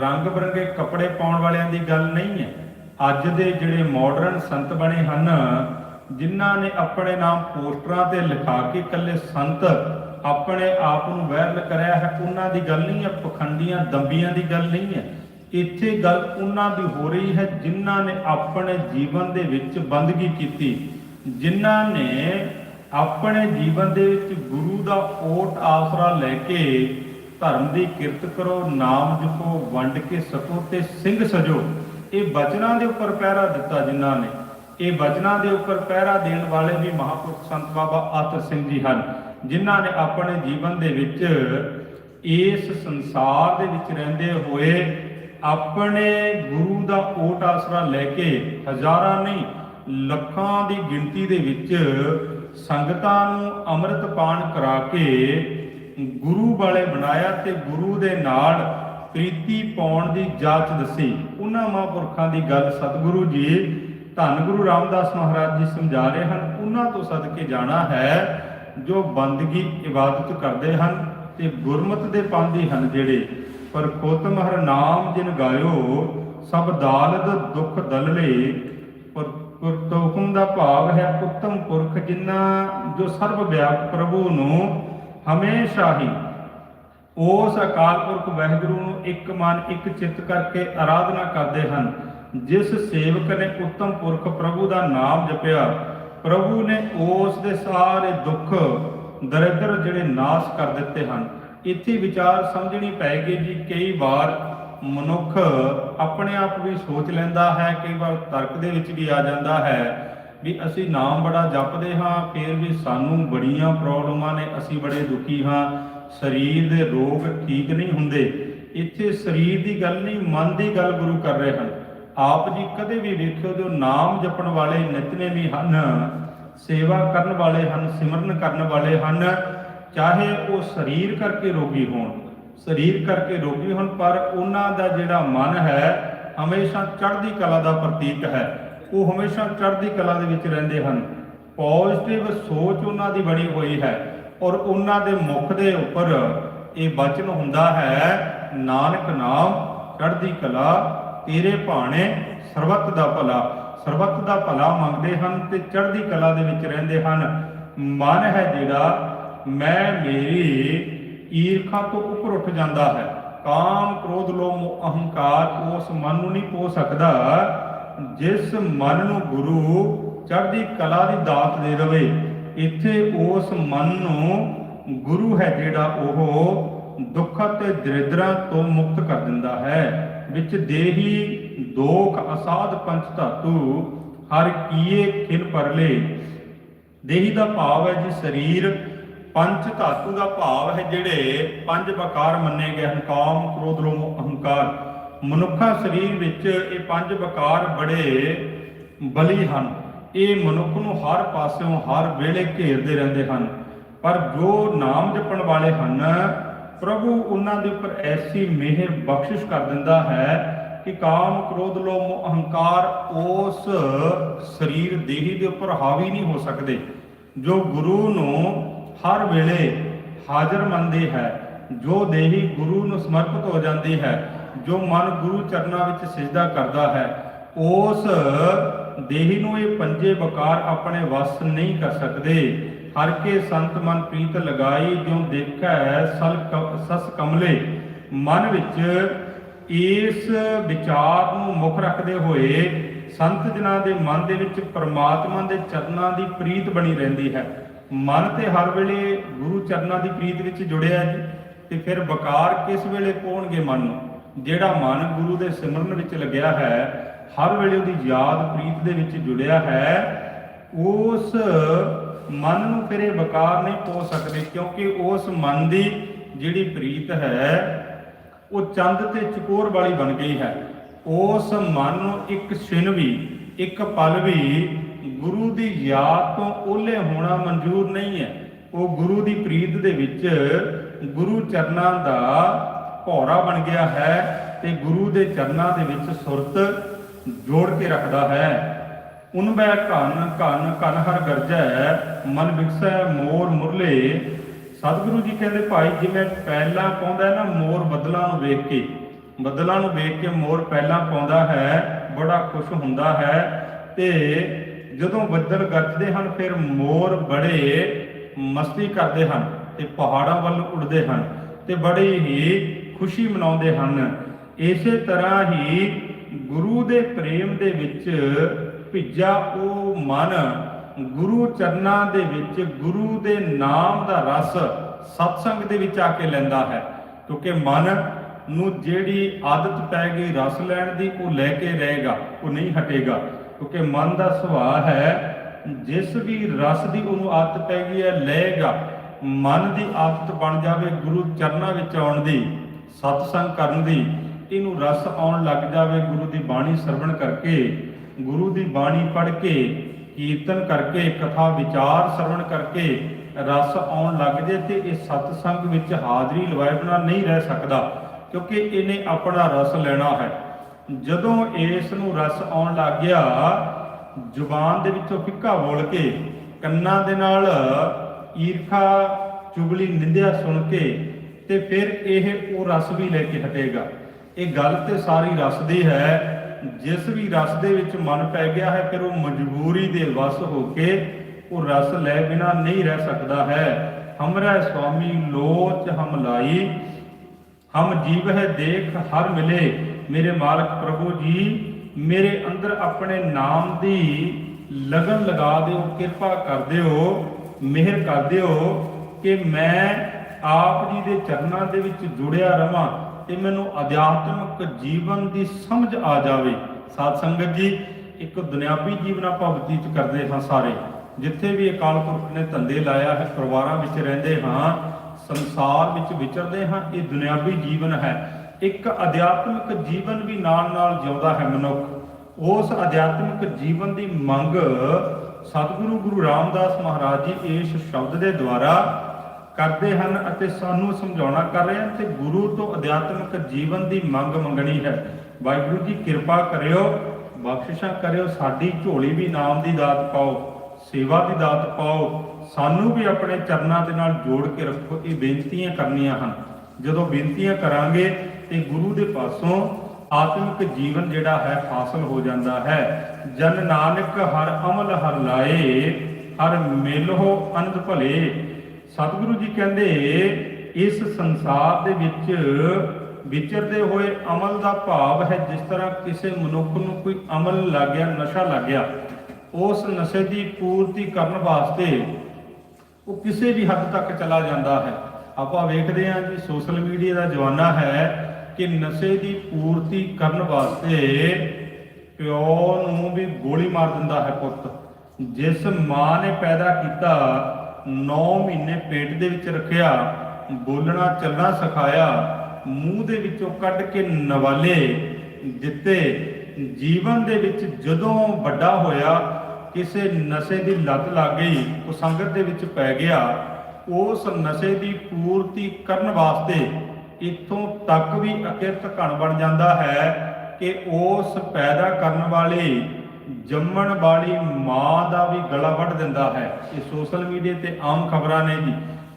ਰੰਗ ਬਰੰਗੇ ਕੱਪੜੇ ਪਾਉਣ ਵਾਲਿਆਂ ਦੀ ਗੱਲ ਨਹੀਂ ਹੈ। ਅੱਜ ਦੇ ਜਿਹੜੇ ਮਾਡਰਨ ਸੰਤ ਬਣੇ ਹਨ, ਜਿਨ੍ਹਾਂ ਨੇ ਆਪਣੇ ਨਾਮ ਪੋਸਟਰਾਂ ਤੇ ਲਿਖਾ ਕੇ ਇਕੱਲੇ ਸੰਤ ਆਪਣੇ ਆਪ ਨੂੰ ਵਾਇਰਲ ਕਰਿਆ ਹੈ, ਉਹਨਾਂ ਦੀ ਗੱਲ ਨਹੀਂ ਹੈ, ਪਖੰਡੀਆਂ, ਦੰਬੀਆਂ ਦੀ ਗੱਲ ਨਹੀਂ ਹੈ। ਇੱਥੇ ਗੱਲ ਉਹਨਾਂ ਦੀ ਹੋ ਰਹੀ ਹੈ, ਜਿਨ੍ਹਾਂ ਨੇ ਆਪਣੇ ਜੀਵਨ ਦੇ ਵਿੱਚ ਬੰਦਗੀ ਕੀਤੀ, ਜਿਨ੍ਹਾਂ ਨੇ ਆਪਣੇ ਜੀਵਨ ਦੇ ਵਿੱਚ ਗੁਰੂ ਦਾ ਓਟ ਆਸਰਾ ਲੈ ਕੇ ਧਰਮ ਦੀ ਕਿਰਤ ਕਰੋ, ਨਾਮ ਜਪੋ, ਵੰਡ ਕੇ ਸਕੋ ਤੇ ਸਿੰਘ ਸਜੋ। ਇਹ ਬਚਨਾਂ ਦੇ ਉੱਪਰ ਪਹਿਰਾ ਦਿੱਤਾ ਜਿਨ੍ਹਾਂ ਨੇ। ਇਹ ਬਚਨਾਂ ਦੇ ਉੱਪਰ ਪਹਿਰਾ ਦੇਣ ਵਾਲੇ ਵੀ ਮਹਾਂਪੁਰਖ ਸੰਤ ਬਾਬਾ ਆਤਰ ਸਿੰਘ ਜੀ ਹਨ, ਜਿਨ੍ਹਾਂ ਨੇ ਆਪਣੇ ਜੀਵਨ ਦੇ ਵਿੱਚ ਇਸ ਸੰਸਾਰ ਦੇ ਵਿੱਚ ਰਹਿੰਦੇ ਹੋਏ ਆਪਣੇ ਗੁਰੂ ਦਾ ਓਟ ਆਸਰਾ ਲੈ ਕੇ ਹਜ਼ਾਰਾਂ ਨਹੀਂ, ਲੱਖਾਂ ਦੀ ਗਿਣਤੀ ਦੇ ਵਿੱਚ ਸੰਗਤਾਂ ਨੂੰ ਅੰਮ੍ਰਿਤ ਪਾਨ ਕਰਾ ਕੇ ਗੁਰੂ ਵਾਲੇ ਬਣਾਇਆ ਤੇ ਗੁਰੂ ਦੇ ਨਾਲ ਪ੍ਰੀਤੀ ਪਾਉਣ ਦੀ ਜਾਚ ਦੱਸੀ। ਉਹਨਾਂ ਮਹਾਂਪੁਰਖਾਂ ਦੀ ਗੱਲ ਸਤਿਗੁਰੂ ਜੀ ਧੰਨ ਗੁਰੂ ਰਾਮਦਾਸ ਮਹਾਰਾਜ ਜੀ ਸਮਝਾ ਰਹੇ ਹਨ। ਉਹਨਾਂ ਤੋਂ ਸਦਕੇ ਜਾਣਾ ਹੈ ਜੋ ਬੰਦਗੀ ਇਬਾਦਤ ਕਰਦੇ ਹਨ ਤੇ ਗੁਰਮਤ ਦੇ ਪਾਉਂਦੇ ਹਨ ਜਿਹੜੇ। ਪਰ ਕੋਤਮ ਹਰ ਨਾਮ ਜਿਨ ਗਾਇਓ, ਸਭ ਦਾਲਦ ਦੁੱਖ ਦਲਲੇ, ਪਰ ਪੁਰਤੋਖਮ ਦਾ ਭਾਵ ਹੈ ਉੱਤਮ ਪੁਰਖ ਜਿਨ੍ਹਾਂ ਜੋ ਸਰਬ ਵਿਆਪਕ ਪ੍ਰਭੂ ਨੂੰ ਹਮੇਸ਼ਾ ਹੀ ਉਸ ਅਕਾਲ ਪੁਰਖ ਵਾਹਿਗੁਰੂ ਨੂੰ ਇੱਕ ਮਨ, ਇੱਕ ਚਿੱਤ ਕਰਕੇ ਆਰਾਧਨਾ ਕਰਦੇ ਹਨ, ਜਿਸ ਸੇਵਕ ਨੇ ਉੱਤਮ ਪੁਰਖ ਪ੍ਰਭੂ ਦਾ ਨਾਮ ਜਪਿਆ, ਪ੍ਰਭੂ ਨੇ ਉਸ ਦੇ ਸਾਰੇ ਦੁੱਖ, ਦਰਿਦਰ ਜਿਹੜੇ ਨਾਸ਼ ਕਰ ਦਿੱਤੇ ਹਨ। ਇੱਥੇ ਵਿਚਾਰ ਸਮਝਣੀ ਪੈਗੀ ਜੀ, ਕਈ ਵਾਰ ਮਨੁੱਖ ਆਪਣੇ ਆਪ ਵੀ ਸੋਚ ਲੈਂਦਾ ਹੈ, ਕਈ ਵਾਰ ਤਰਕ ਦੇ ਵਿੱਚ ਵੀ ਆ ਜਾਂਦਾ ਹੈ ਵੀ ਅਸੀਂ ਨਾਮ ਬੜਾ ਜਪਦੇ ਹਾਂ, ਫਿਰ ਵੀ ਸਾਨੂੰ ਬੜੀਆਂ ਪ੍ਰੋਬਲਮਾਂ ਨੇ, ਅਸੀਂ ਬੜੇ ਦੁਖੀ ਹਾਂ। ਸਰੀਰ ਦੇ ਰੋਗ ਠੀਕ ਨਹੀਂ ਹੁੰਦੇ। ਇੱਥੇ ਸਰੀਰ ਦੀ ਗੱਲ ਨਹੀਂ, ਮਨ ਦੀ ਗੱਲ ਗੁਰੂ ਕਰ ਰਹੇ ਹਨ। ਆਪ ਜੀ ਕਦੇ ਵੀ ਵੇਖਿਓ ਜੋ ਨਾਮ ਜਪਣ ਵਾਲੇ ਨਿਤਨੇ ਵੀ ਹਨ, ਸੇਵਾ ਕਰਨ ਵਾਲੇ ਹਨ, ਸਿਮਰਨ ਕਰਨ ਵਾਲੇ ਹਨ, ਚਾਹੇ ਉਹ ਸਰੀਰ ਕਰਕੇ ਰੋਗੀ ਹੋਣ। ਸਰੀਰ ਕਰਕੇ ਰੋਗੀ ਹੋਣ, ਪਰ ਉਹਨਾਂ ਦਾ ਜਿਹੜਾ ਮਨ ਹੈ, ਹਮੇਸ਼ਾ ਚੜ੍ਹਦੀ ਕਲਾ ਦਾ ਪ੍ਰਤੀਕ ਹੈ। ਉਹ ਹਮੇਸ਼ਾ ਚੜ੍ਹਦੀ ਕਲਾ ਦੇ ਵਿੱਚ ਰਹਿੰਦੇ ਹਨ। ਪੋਜ਼ਿਟਿਵ ਸੋਚ ਉਹਨਾਂ ਦੀ ਬਣੀ ਹੋਈ ਹੈ ਔਰ ਉਹਨਾਂ ਦੇ ਮੁਖ ਦੇ ਉੱਪਰ ਇਹ ਬਚਨ ਹੁੰਦਾ ਹੈ, ਨਾਨਕ ਨਾਮ, ਚੜ੍ਹਦੀ ਕਲਾ, ਤੇਰੇ ਭਾਣੇ, ਸਰਬੱਤ ਦਾ ਭਲਾ। ਸਰਬੱਤ ਦਾ ਭਲਾ ਮੰਗਦੇ ਹਨ ਤੇ ਚੜ੍ਹਦੀ ਕਲਾ ਦੇ ਵਿੱਚ ਰਹਿੰਦੇ ਹਨ। ਮਨ ਹੈ ਜਿਹੜਾ, ਮੈਂ, ਮੇਰੀ ਈਰਖਾ ਤੋਂ ਉੱਪਰ ਉੱਠ ਜਾਂਦਾ ਹੈ। ਕਾਮ, ਕ੍ਰੋਧ, ਲੋਭ, ਅਹੰਕਾਰ, ਉਸ ਮਨ ਨੂੰ ਨਹੀਂ ਪੋ ਸਕਦਾ, ਜਿਸ ਮਨ ਨੂੰ ਗੁਰੂ ਚੜ੍ਹਦੀ ਕਲਾ ਦੀ ਦਾਤ ਦੇ ਦੇਵੇ, ਇੱਥੇ ਉਸ ਮਨ ਨੂੰ ਗੁਰੂ ਹੈ ਜਿਹੜਾ ਉਹ ਦੁੱਖ ਤੇ ਦਰਿਦਰਾਂ ਤੋਂ ਮੁਕਤ ਕਰ ਦਿੰਦਾ ਹੈ। ਵਿੱਚ ਦੇਹੀ ਦੋਖ, ਅਸਾਧ ਪੰਚ ਧਾਤੂ, ਹਰ ਕੀਏ ਖਿਲ ਪਰਲੇ। ਦੇਹੀ ਦਾ ਭਾਵ ਹੈ ਜੀ ਸਰੀਰ ਪੰਜ ਧਾਤੂ ਦਾ ਭਾਵ ਹੈ ਜਿਹੜੇ ਪੰਜ ਵਕਾਰ ਮੰਨੇ ਗਏ ਹਨ, ਕਾਮ, ਕ੍ਰੋਧ, ਲੋਭ, ਅਹੰਕਾਰ। ਮਨੁੱਖਾ ਸਰੀਰ ਵਿੱਚ ਇਹ ਪੰਜ ਵਕਾਰ ਬੜੇ ਬਲੀ ਹਨ। ਇਹ ਮਨੁੱਖ ਨੂੰ ਹਰ ਪਾਸਿਓਂ, ਹਰ ਵੇਲੇ ਘੇਰਦੇ ਰਹਿੰਦੇ ਹਨ। ਪਰ ਜੋ ਨਾਮ ਜਪਣ ਵਾਲੇ ਹਨ, ਪ੍ਰਭੂ ਉਹਨਾਂ ਦੇ ਉੱਪਰ ਐਸੀ ਮਿਹਰ ਬਖਸ਼ਿਸ਼ ਕਰ ਦਿੰਦਾ ਹੈ ਕਿ ਕਾਮ, ਕ੍ਰੋਧ, ਲੋਭ, ਅਹੰਕਾਰ ਉਸ ਸਰੀਰ ਦੇਹੀ ਦੇ ਉੱਪਰ ਹਾਵੀ ਨਹੀਂ ਹੋ ਸਕਦੇ। ਜੋ ਗੁਰੂ ਨੂੰ ਹਰ ਵੇਲੇ ਹਾਜ਼ਰ ਮੰਨਦੀ ਹੈ, ਜੋ ਦੇਹੀ ਗੁਰੂ ਨੂੰ ਸਮਰਪਿਤ ਹੋ ਜਾਂਦੀ ਹੈ, ਜੋ ਮਨ ਗੁਰੂ ਚਰਨਾਂ ਵਿੱਚ ਸਿਜਦਾ ਕਰਦਾ ਹੈ, ਉਸ ਦੇਹੀ ਨੂੰ ਇਹ ਪੰਜੇ ਵਕਾਰ ਆਪਣੇ ਵਸ ਨਹੀਂ ਕਰ ਸਕਦੇ। ਹਰ ਕੇ ਸੰਤ ਮਨ ਪ੍ਰੀਤ ਲਗਾਈ, ਜਿਉ ਦੇਖੈ ਸਲ ਕ- ਸਸ ਕਮਲੇ। ਮਨ ਵਿੱਚ ਇਸ ਵਿਚਾਰ ਨੂੰ ਮੁੱਖ ਰੱਖਦੇ ਹੋਏ ਸੰਤ ਜਨਾਂ ਦੇ ਮਨ ਦੇ ਵਿੱਚ ਪਰਮਾਤਮਾ ਦੇ ਚਰਨਾਂ ਦੀ ਪ੍ਰੀਤ ਬਣੀ ਰਹਿੰਦੀ ਹੈ। ਮਨ ਤੇ ਹਰ ਵੇਲੇ ਗੁਰੂ ਚਰਨਾਂ ਦੀ ਪ੍ਰੀਤ ਵਿੱਚ ਜੁੜਿਆ ਜੀ, ਤੇ ਫਿਰ ਵਕਾਰ ਕਿਸ ਵੇਲੇ ਪਾਉਣਗੇ ਮਨ ਨੂੰ? ਜਿਹੜਾ ਮਨ ਗੁਰੂ ਦੇ ਸਿਮਰਨ ਵਿੱਚ ਲੱਗਿਆ ਹੈ, ਹਰ ਵੇਲੇ ਉਹਦੀ ਯਾਦ ਪ੍ਰੀਤ ਦੇ ਵਿੱਚ ਜੁੜਿਆ ਹੈ, ਉਸ ਮਨ ਨੂੰ ਫਿਰ ਇਹ ਵਕਾਰ ਨਹੀਂ ਪੋ ਸਕਦੇ, ਕਿਉਂਕਿ ਉਸ ਮਨ ਦੀ ਜਿਹੜੀ ਪ੍ਰੀਤ ਹੈ, ਉਹ ਚੰਦ ਤੇ ਚਕੋਰ ਵਾਲੀ ਬਣ ਗਈ ਹੈ। ਉਸ ਮਨ ਨੂੰ ਇੱਕ ਛਿਨ ਵੀ, ਇੱਕ ਪਲ ਵੀ ਗੁਰੂ ਦੀ ਯਾਦ ਤੋਂ ਓਲੇ ਹੋਣਾ ਮਨਜ਼ੂਰ ਨਹੀਂ ਹੈ। ਉਹ ਗੁਰੂ ਦੀ ਪ੍ਰੀਤ ਦੇ ਵਿੱਚ ਗੁਰੂ ਚਰਨਾਂ ਦਾ ਭੌਰਾ ਬਣ ਗਿਆ ਹੈ ਤੇ ਗੁਰੂ ਦੇ ਚਰਨਾਂ ਦੇ ਵਿੱਚ ਸੁਰਤ ਜੋੜ ਕੇ ਰੱਖਦਾ ਹੈ। ਉਨਬੈ ਘਨ ਘਨ ਘਨ ਹਰ ਗਰਜੈ, ਮਨ ਵਿਕਸੈ ਮੋਰ ਮੁਰਲੇ। ਸਤਿਗੁਰੂ ਜੀ ਕਹਿੰਦੇ, ਭਾਈ, ਜਿਵੇਂ ਪਹਿਲਾਂ ਪਾਉਂਦਾ ਨਾ ਮੋਰ ਬੱਦਲਾਂ ਨੂੰ ਵੇਖ ਕੇ, ਬੱਦਲਾਂ ਨੂੰ ਵੇਖ ਕੇ ਮੋਰ ਪਹਿਲਾਂ ਪਾਉਂਦਾ ਹੈ, ਬੜਾ ਖੁਸ਼ ਹੁੰਦਾ ਹੈ ਤੇ ਜਦੋਂ ਬੱਦਲ ਗਰਜਦੇ ਹਨ, ਫਿਰ ਮੋਰ ਬੜੇ ਮਸਤੀ ਕਰਦੇ ਹਨ ਤੇ ਪਹਾੜਾਂ ਵੱਲ ਉੱਡਦੇ ਹਨ ਤੇ ਬੜੀ ਹੀ ਖੁਸ਼ੀ ਮਨਾਉਂਦੇ ਹਨ। ਇਸੇ ਤਰ੍ਹਾਂ ਹੀ ਗੁਰੂ ਦੇ ਪ੍ਰੇਮ ਦੇ ਵਿੱਚ ਭਿੱਜਾ ਉਹ ਮਨ। ਗੁਰੂ ਚਰਨਾਂ ਦੇ ਵਿੱਚ ਗੁਰੂ ਦੇ ਨਾਮ ਦਾ ਰਸ ਸਤਸੰਗ ਦੇ ਵਿੱਚ ਆ ਕੇ ਲੈਂਦਾ ਹੈ। ਕਿਉਂਕਿ ਮਨ ਨੂੰ ਜਿਹੜੀ ਆਦਤ ਪੈ ਗਈ ਰਸ ਲੈਣ ਦੀ, ਉਹ ਲੈ ਕੇ ਰਹੇਗਾ, ਉਹ ਨਹੀਂ ਹਟੇਗਾ। ਕਿਉਂਕਿ ਮਨ ਦਾ ਸੁਭਾਅ ਹੈ, ਜਿਸ ਵੀ ਰਸ ਦੀ ਉਹਨੂੰ ਆਦਤ ਪੈ ਗਈ ਹੈ ਲਏਗਾ ਮਨ ਦੀ ਆਦਤ ਬਣ ਜਾਵੇ ਗੁਰੂ ਚਰਨਾਂ ਵਿੱਚ ਆਉਣ ਦੀ, ਸਤਸੰਗ ਕਰਨ ਦੀ, ਇਹਨੂੰ ਰਸ ਆਉਣ ਲੱਗ ਜਾਵੇ ਗੁਰੂ ਦੀ ਬਾਣੀ ਸਰਵਣ ਕਰਕੇ, ਗੁਰੂ ਦੀ ਬਾਣੀ ਪੜ੍ਹ ਕੇ, ਕੀਰਤਨ ਕਰਕੇ, ਕਥਾ ਵਿਚਾਰ ਸਰਵਣ ਕਰਕੇ ਰਸ ਆਉਣ ਲੱਗ ਜੇ ਤੇ ਇਹ ਸਤਸੰਗ ਵਿੱਚ ਹਾਜ਼ਰੀ ਲਵਾਏ ਬਿਨਾ ਨਹੀਂ ਰਹਿ ਸਕਦਾ, ਕਿਉਂਕਿ ਇਹਨੇ ਆਪਣਾ ਰਸ ਲੈਣਾ ਹੈ। ਜਦੋਂ ਇਸ ਨੂੰ ਰਸ ਆਉਣ ਲੱਗ ਗਿਆ, ਜ਼ੁਬਾਨ ਦੇ ਵਿੱਚੋਂ ਫਿੱਕਾ ਬੋਲ ਕੇ, ਕੰਨਾਂ ਦੇ ਨਾਲ ਈਰਖਾ, ਚੁਗਲੀ, ਨਿੰਦਿਆ ਸੁਣ ਕੇ ਤੇ ਫਿਰ ਇਹ ਉਹ ਰਸ ਵੀ ਲੈ ਕੇ ਹਟੇਗਾ। ਇਹ ਗੱਲ ਤੇ ਸਾਰੀ ਰਸ ਦੀ ਹੈ। ਜਿਸ ਵੀ ਰਸ ਦੇ ਵਿੱਚ ਮਨ ਪੈ ਗਿਆ ਹੈ, ਫਿਰ ਉਹ ਮਜਬੂਰੀ ਦੇ ਵਸ ਹੋ ਕੇ ਉਹ ਰਸ ਲੈ ਬਿਨਾ ਨਹੀਂ ਰਹਿ ਸਕਦਾ ਹੈ। ਹਮਰਾ ਸੁਆਮੀ ਲੋਚ ਹਮ ਲਾਈ, ਹਮ ਜੀਵ ਹੈ ਦੇਖ ਹਰ ਮਿਲੇ। ਮੇਰੇ ਮਾਲਕ ਪ੍ਰਭੂ ਜੀ, ਮੇਰੇ ਅੰਦਰ ਆਪਣੇ ਨਾਮ ਦੀ ਲਗਨ ਲਗਾ ਦਿਓ, ਕਿਰਪਾ ਕਰ ਦਿਓ, ਮਿਹਰ ਕਰ ਦਿਓ ਕਿ ਮੈਂ ਆਪ ਜੀ ਦੇ ਚਰਨਾਂ ਦੇ ਵਿੱਚ ਜੁੜਿਆ ਰਵਾਂ ਤੇ ਮੈਨੂੰ ਅਧਿਆਤਮਿਕ ਜੀਵਨ ਦੀ ਸਮਝ ਆ ਜਾਵੇ। ਸਾਧ ਸੰਗਤ ਜੀ, ਇੱਕ ਦੁਨਿਆਵੀ ਜੀਵਨ ਆਪਾਂ ਬਤੀਤ ਕਰਦੇ ਹਾਂ ਸਾਰੇ। ਜਿੱਥੇ ਵੀ ਅਕਾਲ ਪੁਰਖ ਨੇ ਧੰਦੇ ਲਾਇਆ ਹੈ, ਪਰਿਵਾਰਾਂ ਵਿੱਚ ਰਹਿੰਦੇ ਹਾਂ, ਸੰਸਾਰ ਵਿੱਚ ਵਿਚਰਦੇ ਹਾਂ, ਇਹ ਦੁਨਿਆਵੀ ਜੀਵਨ ਹੈ। ਇੱਕ ਅਧਿਆਤਮਿਕ ਜੀਵਨ ਵੀ ਨਾਲ ਨਾਲ ਜਿਉਂਦਾ ਹੈ ਮਨੁੱਖ। ਉਸ ਅਧਿਆਤਮਿਕ ਜੀਵਨ ਦੀ ਮੰਗ ਸਤਿਗੁਰੂ ਗੁਰੂ ਰਾਮਦਾਸ ਮਹਾਰਾਜ ਜੀ ਇਸ ਸ਼ਬਦ ਦੇ ਦੁਆਰਾ ਕਰਦੇ ਹਨ ਅਤੇ ਸਾਨੂੰ ਸਮਝਾਉਣਾ ਕਰ ਰਹੇ ਹਨ ਤੇ ਗੁਰੂ ਤੋਂ ਅਧਿਆਤਮਿਕ ਜੀਵਨ ਦੀ ਮੰਗ ਮੰਗਣੀ ਹੈ। ਵਾਹਿਗੁਰੂ ਜੀ, ਕਿਰਪਾ ਕਰਿਓ, ਬਖਸ਼ਿਸ਼ਾਂ ਕਰਿਓ, ਸਾਡੀ ਝੋਲੀ ਵੀ ਨਾਮ ਦੀ ਦਾਤ ਪਾਓ, ਸੇਵਾ ਦੀ ਦਾਤ ਪਾਓ, ਸਾਨੂੰ ਵੀ ਆਪਣੇ ਚਰਨਾਂ ਦੇ ਨਾਲ ਜੋੜ ਕੇ ਰੱਖੋ। ਇਹ ਬੇਨਤੀਆਂ ਕਰਨੀਆਂ ਹਨ। ਜਦੋਂ ਬੇਨਤੀਆਂ ਕਰਾਂਗੇ ਤੇ ਗੁਰੂ ਦੇ ਪਾਸੋਂ ਆਤਮਿਕ ਜੀਵਨ ਜਿਹੜਾ ਹੈ ਹਾਸਲ ਹੋ ਜਾਂਦਾ ਹੈ। ਜਨ ਨਾਨਕ ਹਰ ਅਮਲ ਹਰ ਲਾਏ, ਹਰ ਮਿਲੋ ਅਨੰਦ ਭਲੇ। ਸਤਿਗੁਰੂ ਜੀ ਕਹਿੰਦੇ, ਇਸ ਸੰਸਾਰ ਦੇ ਵਿੱਚ ਵਿਚਰਦੇ ਹੋਏ ਅਮਲ ਦਾ ਭਾਵ ਹੈ ਜਿਸ ਤਰ੍ਹਾਂ ਕਿਸੇ ਮਨੁੱਖ ਨੂੰ ਕੋਈ ਅਮਲ ਲੱਗ ਗਿਆ ਨਸ਼ਾ ਲੱਗ ਗਿਆ ਉਸ ਨਸ਼ੇ ਦੀ ਪੂਰਤੀ ਕਰਨ ਵਾਸਤੇ ਉਹ ਕਿਸੇ ਵੀ ਹੱਦ ਤੱਕ ਚਲਾ ਜਾਂਦਾ ਹੈ। ਆਪਾਂ ਵੇਖਦੇ ਹਾਂ ਜੀ, ਸੋਸ਼ਲ ਮੀਡੀਆ ਦਾ ਜਵਾਨਾ ਹੈ ਕਿ ਨਸ਼ੇ ਦੀ ਪੂਰਤੀ ਕਰਨ ਵਾਸਤੇ ਪਿਓ ਨੂੰ ਵੀ ਗੋਲੀ ਮਾਰ ਦਿੰਦਾ ਹੈ ਪੁੱਤ। ਜਿਸ ਮਾਂ ਨੇ ਪੈਦਾ ਕੀਤਾ 9 ਮਹੀਨੇ ਪੇਟ ਦੇ ਵਿੱਚ ਰੱਖਿਆ, ਬੋਲਣਾ, ਚੱਲਣਾ ਸਿਖਾਇਆ, ਮੂੰਹ ਦੇ ਵਿੱਚੋਂ ਕੱਢ ਕੇ ਨਵਾਲੇ ਦਿੱਤੇ। ਜੀਵਨ ਦੇ ਵਿੱਚ ਜਦੋਂ ਵੱਡਾ ਹੋਇਆ, ਕਿਸੇ ਨਸ਼ੇ ਦੀ ਲੱਤ ਲੱਗ ਗਈ ਉਹ ਸੰਗਤ ਦੇ ਵਿੱਚ ਪੈ ਗਿਆ। ਉਸ ਨਸ਼ੇ ਦੀ ਪੂਰਤੀ ਕਰਨ ਵਾਸਤੇ ਇੱਥੋਂ ਤੱਕ ਵੀ ਅਕਿਰਤ ਘਣ ਬਣ ਜਾਂਦਾ ਹੈ ਕਿ ਉਸ ਪੈਦਾ ਕਰਨ ਵਾਲੀ ਜੰਮਣ ਵਾਲੀ ਮਾਂ ਦਾ ਵੀ ਗਲਾ ਵੱਢ ਦਿੰਦਾ ਹੈ। ਇਹ ਸੋਸ਼ਲ ਮੀਡੀਆ ਤੇ ਆਮ ਖਬਰਾਂ ਨੇ ਜੀ।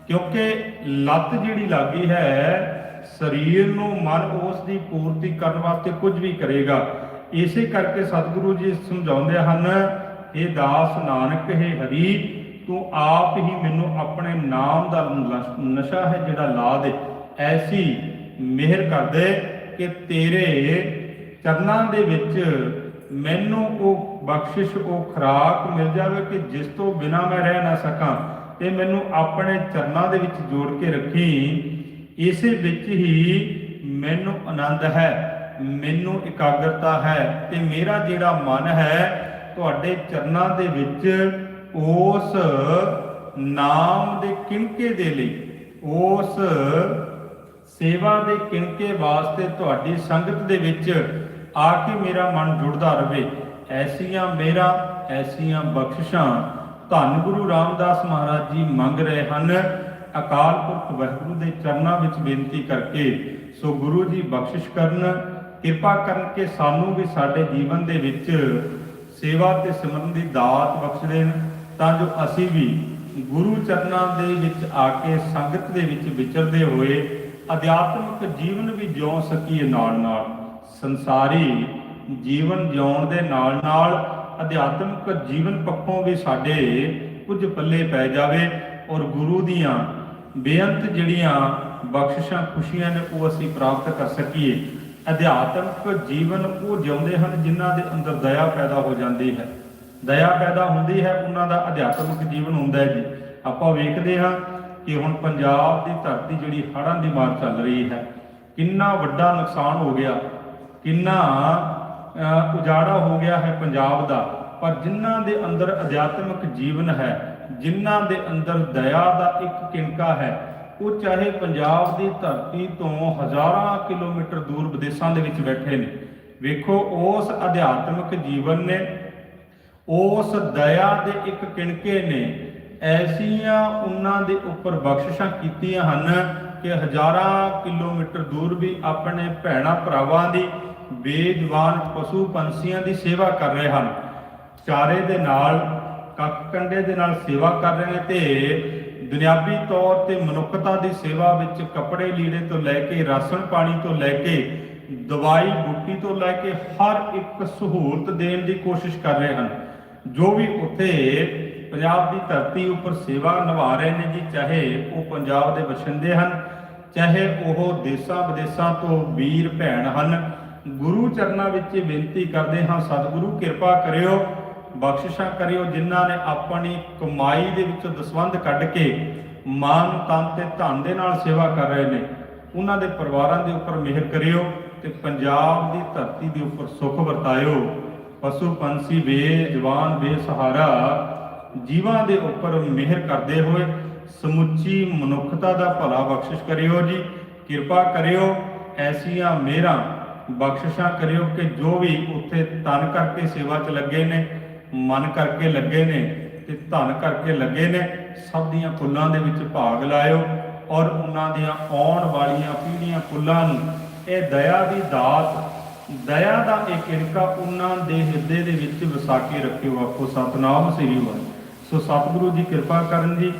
ਕਿਉਂਕਿ ਲੱਤ ਜਿਹੜੀ ਲੱਗੀ ਹੈ, ਸਰੀਰ ਨੂੰ ਮਨ ਉਸ ਦੀ ਪੂਰਤੀ ਕਰਨ ਵਾਸਤੇ ਕੁਝ ਵੀ ਕਰੇਗਾ। ਇਸੇ ਕਰਕੇ ਸਤਿਗੁਰੂ ਜੀ ਸਮਝਾਉਂਦੇ ਹਨ ਇਹ ਦਾਸ ਨਾਨਕ, ਹੈ ਹਰੀ, ਤੂੰ ਆਪ ਹੀ ਮੈਨੂੰ ਆਪਣੇ ਨਾਮ ਦਾ ਨਸ਼ਾ ਹੈ ਜਿਹੜਾ ਲਾ ਦੇ। ਐਸੀ ਮਿਹਰ ਕਰ ਦੇ ਕਿ ਤੇਰੇ ਚਰਨਾਂ ਦੇ ਵਿੱਚ ਮੈਨੂੰ ਉਹ ਬਖਸ਼ਿਸ਼, ਉਹ ਖੁਰਾਕ ਮਿਲ ਜਾਵੇ ਕਿ ਜਿਸ ਤੋਂ ਬਿਨਾ ਮੈਂ ਰਹਿ ਨਾ ਸਕਾਂ ਤੇ ਮੈਨੂੰ ਆਪਣੇ ਚਰਨਾਂ ਦੇ ਵਿੱਚ ਜੋੜ ਕੇ ਰੱਖੀ। ਇਸੇ ਵਿੱਚ ਹੀ ਮੈਨੂੰ ਆਨੰਦ ਹੈ, ਮੈਨੂੰ ਇਕਾਗਰਤਾ ਹੈ ਤੇ ਮੇਰਾ ਜਿਹੜਾ ਮਨ ਹੈ, ਤੁਹਾਡੇ ਚਰਨਾਂ ਦੇ ਵਿੱਚ ਉਸ ਨਾਮ ਦੇ ਕਿਣਕੇ ਦੇ ਲਈ, ਉਸ ਸੇਵਾ ਦੇ ਕਿਣਕੇ ਵਾਸਤੇ ਤੁਹਾਡੀ ਸੰਗਤ ਦੇ ਵਿੱਚ ਆ ਕੇ ਮੇਰਾ ਮਨ ਜੁੜਦਾ ਰਹੇ ਐਸੀਆਂ ਮੇਰਾ, ਐਸੀਆਂ ਬਖਸ਼ਿਸ਼ਾਂ। ਧੰਨ ਗੁਰੂ ਰਾਮਦਾਸ ਮਹਾਰਾਜ ਜੀ ਮੰਗ ਰਹੇ ਹਨ। ਅਕਾਲ ਪੁਰਖ ਵਾਹਿਗੁਰੂ ਦੇ ਚਰਨਾਂ ਵਿੱਚ ਬੇਨਤੀ ਕਰਕੇ ਸੋ ਗੁਰੂ ਜੀ ਬਖਸ਼ਿਸ਼ ਕਰਨ। ਕਿਰਪਾ ਕਰਨ ਕਿ ਸਾਨੂੰ ਵੀ ਸਾਡੇ ਜੀਵਨ ਦੇ ਵਿੱਚ ਸੇਵਾ ਤੇ ਸਿਮਰਨ ਦੀ ਦਾਤ ਬਖਸ਼ ਦੇਣ। ਤਾਂ ਜੋ ਅਸੀਂ ਵੀ ਗੁਰੂ ਚਰਨਾਂ ਦੇ ਵਿੱਚ ਆ ਕੇ ਸੰਗਤ ਦੇ ਵਿੱਚ ਵਿਚਰਦੇ ਹੋਏ ਅਧਿਆਤਮਿਕ ਜੀਵਨ ਵੀ ਜਿਉ ਸਕੀਏ ਨਾਲ ਨਾਲ, ਸੰਸਾਰੀ ਜੀਵਨ ਜਿਉਣ ਦੇ ਨਾਲ ਨਾਲ, ਅਧਿਆਤਮਿਕ ਜੀਵਨ ਪੱਖੋਂ ਵੀ ਸਾਡੇ ਕੁਝ ਪੱਲੇ ਪੈ ਜਾਵੇ ਔਰ ਗੁਰੂ ਦੀਆਂ ਬੇਅੰਤ ਜਿਹੜੀਆਂ ਬਖਸ਼ਿਸ਼ਾਂ, ਖੁਸ਼ੀਆਂ ਨੇ ਉਹ ਅਸੀਂ ਪ੍ਰਾਪਤ ਕਰ ਸਕੀਏ। ਅਧਿਆਤਮਿਕ ਜੀਵਨ ਉਹ ਜਿਉਂਦੇ ਹਨ ਜਿਨ੍ਹਾਂ ਦੇ ਅੰਦਰ ਦਇਆ ਪੈਦਾ ਹੋ ਜਾਂਦੀ ਹੈ। ਦਇਆ ਪੈਦਾ ਹੁੰਦੀ ਹੈ, ਉਹਨਾਂ ਦਾ ਅਧਿਆਤਮਿਕ ਜੀਵਨ ਹੁੰਦਾ ਹੈ ਜੀ। ਆਪਾਂ ਵੇਖਦੇ ਹਾਂ ਕਿ ਹੁਣ ਪੰਜਾਬ ਦੀ ਧਰਤੀ ਜਿਹੜੀ ਹੜ੍ਹਾਂ ਦੀ ਮਾਰ ਚੱਲ ਰਹੀ ਹੈ, ਕਿੰਨਾ ਵੱਡਾ ਨੁਕਸਾਨ ਹੋ ਗਿਆ, ਕਿੰਨਾ ਉਜਾੜਾ ਹੋ ਗਿਆ ਹੈ ਪੰਜਾਬ ਦਾ। ਪਰ ਜਿਨ੍ਹਾਂ ਦੇ ਅੰਦਰ ਅਧਿਆਤਮਿਕ ਜੀਵਨ ਹੈ, ਜਿਨ੍ਹਾਂ ਦੇ ਅੰਦਰ ਦਇਆ ਦਾ ਇੱਕ ਕਿਣਕਾ ਹੈ, ਉਹ ਚਾਹੇ ਪੰਜਾਬ ਦੀ ਧਰਤੀ ਤੋਂ ਹਜ਼ਾਰਾਂ ਕਿਲੋਮੀਟਰ ਦੂਰ ਵਿਦੇਸ਼ਾਂ ਦੇ ਵਿੱਚ ਬੈਠੇ ਨੇ। ਵੇਖੋ, ਉਸ ਅਧਿਆਤਮਿਕ ਜੀਵਨ ਨੇ ਉਸ ਦਇਆ ਦੇ ਇੱਕ ਕਿਣਕੇ ਨੇ ਐਸੀਆਂ ਉਹਨਾਂ ਦੇ ਉੱਪਰ ਬਖਸ਼ਿਸ਼ਾਂ ਕੀਤੀਆਂ ਹਨ ਕਿ ਹਜ਼ਾਰਾਂ ਕਿਲੋਮੀਟਰ ਦੂਰ ਵੀ ਆਪਣੇ ਭੈਣਾ ਭਰਾਵਾਂ ਦੀ ਬੇਦਵਾਨ ਪਸ਼ੂ ਪੰਛੀਆਂ ਦੀ ਸੇਵਾ ਕਰ ਰਹੇ ਹਨ। ਚਾਰੇ ਦੇ ਨਾਲ, ਕੱਖ ਕੰਡੇ ਦੇ ਨਾਲ ਸੇਵਾ ਕਰ ਰਹੇ ਨੇ ਤੇ ਦੁਨਿਆਵੀ ਤੌਰ ਤੇ ਮਨੁੱਖਤਾ ਦੀ ਸੇਵਾ ਵਿੱਚ ਕੱਪੜੇ ਲੀੜੇ ਤੋਂ ਲੈ ਕੇ ਰਾਸ਼ਨ ਪਾਣੀ ਤੋਂ ਲੈ ਕੇ ਦਵਾਈ ਬੂਟੀ ਤੋਂ ਲੈ ਕੇ ਹਰ ਇੱਕ ਸਹੂਲਤ ਦੇਣ ਦੀ ਕੋਸ਼ਿਸ਼ ਕਰ ਰਹੇ ਹਨ। ਜੋ ਵੀ ਉੱਥੇ ਪੰਜਾਬ ਦੀ ਧਰਤੀ ਉੱਪਰ ਸੇਵਾ ਨਿਭਾ ਰਹੇ ਨੇ ਜੀ, ਚਾਹੇ ਉਹ ਪੰਜਾਬ ਦੇ ਵਸਿੰਦੇ ਹਨ, ਚਾਹੇ ਉਹ ਦੇਸਾਂ ਵਿਦੇਸਾਂ ਤੋਂ ਵੀਰ ਭੈਣ ਹਨ। ਗੁਰੂ ਚਰਨਾਂ ਵਿੱਚ ਬੇਨਤੀ ਕਰਦੇ ਹਾਂ, ਸਤਿਗੁਰੂ ਕਿਰਪਾ ਕਰਿਓ, ਬਖਸ਼ਿਸ਼ਾਂ ਕਰਿਓ, ਜਿਨ੍ਹਾਂ ਨੇ ਆਪਣੀ ਕਮਾਈ ਦੇ ਵਿੱਚੋਂ ਦਸਵੰਧ ਕੱਢ ਕੇ ਮਾਨ, ਤਨ ਤੇ ਧਨ ਦੇ ਨਾਲ ਸੇਵਾ ਕਰ ਰਹੇ ਨੇ। ਉਹਨਾਂ ਦੇ ਪਰਿਵਾਰਾਂ ਦੇ ਉੱਪਰ ਮਿਹਰ ਕਰਿਓ ਤੇ ਪੰਜਾਬ ਦੀ ਧਰਤੀ ਦੇ ਉੱਪਰ ਸੁੱਖ ਵਰਤਾਇਓ। ਪਸ਼ੂ, ਪੰਛੀ, ਬੇਜਵਾਨ, ਬੇਸਹਾਰਾ ਜੀਵਾਂ ਦੇ ਉੱਪਰ ਮਿਹਰ ਕਰਦੇ ਹੋਏ ਸਮੁੱਚੀ ਮਨੁੱਖਤਾ ਦਾ ਭਲਾ ਬਖਸ਼ਿਸ਼ ਕਰਿਓ ਜੀ। ਕਿਰਪਾ ਕਰਿਓ, ਐਸੀਆਂ ਮਿਹਰਾਂ ਬਖਸ਼ਿਸ਼ਾਂ ਕਰਿਓ ਕਿ ਜੋ ਵੀ ਉੱਥੇ ਤਨ ਕਰਕੇ ਸੇਵਾ 'ਚ ਲੱਗੇ ਨੇ, ਮਨ ਕਰਕੇ ਲੱਗੇ ਨੇ ਤੇ ਧਨ ਕਰਕੇ ਲੱਗੇ ਨੇ, ਸਭ ਦੀਆਂ ਫੁੱਲਾਂ ਦੇ ਵਿੱਚ ਭਾਗ ਲਾਇਓ ਔਰ ਉਹਨਾਂ ਦੀਆਂ ਆਉਣ ਵਾਲੀਆਂ ਪੀੜ੍ਹੀਆਂ ਫੁੱਲਾਂ ਨੂੰ ਇਹ ਦਇਆ ਦੀ ਦਾਤ, ਦਇਆ ਦਾ ਇਹ ਕਿਰਕਾ ਉਹਨਾਂ ਦੇ ਹਿਰਦੇ ਦੇ ਵਿੱਚ ਵਸਾ ਕੇ ਰੱਖਿਓ। ਆਪੋ ਸਤਨਾਮ ਸ੍ਰੀ ਵਾਹਿਗੁਰੂ। ਸੋ ਸਤਿਗੁਰੂ ਜੀ ਕਿਰਪਾ ਕਰਨ ਜੀ,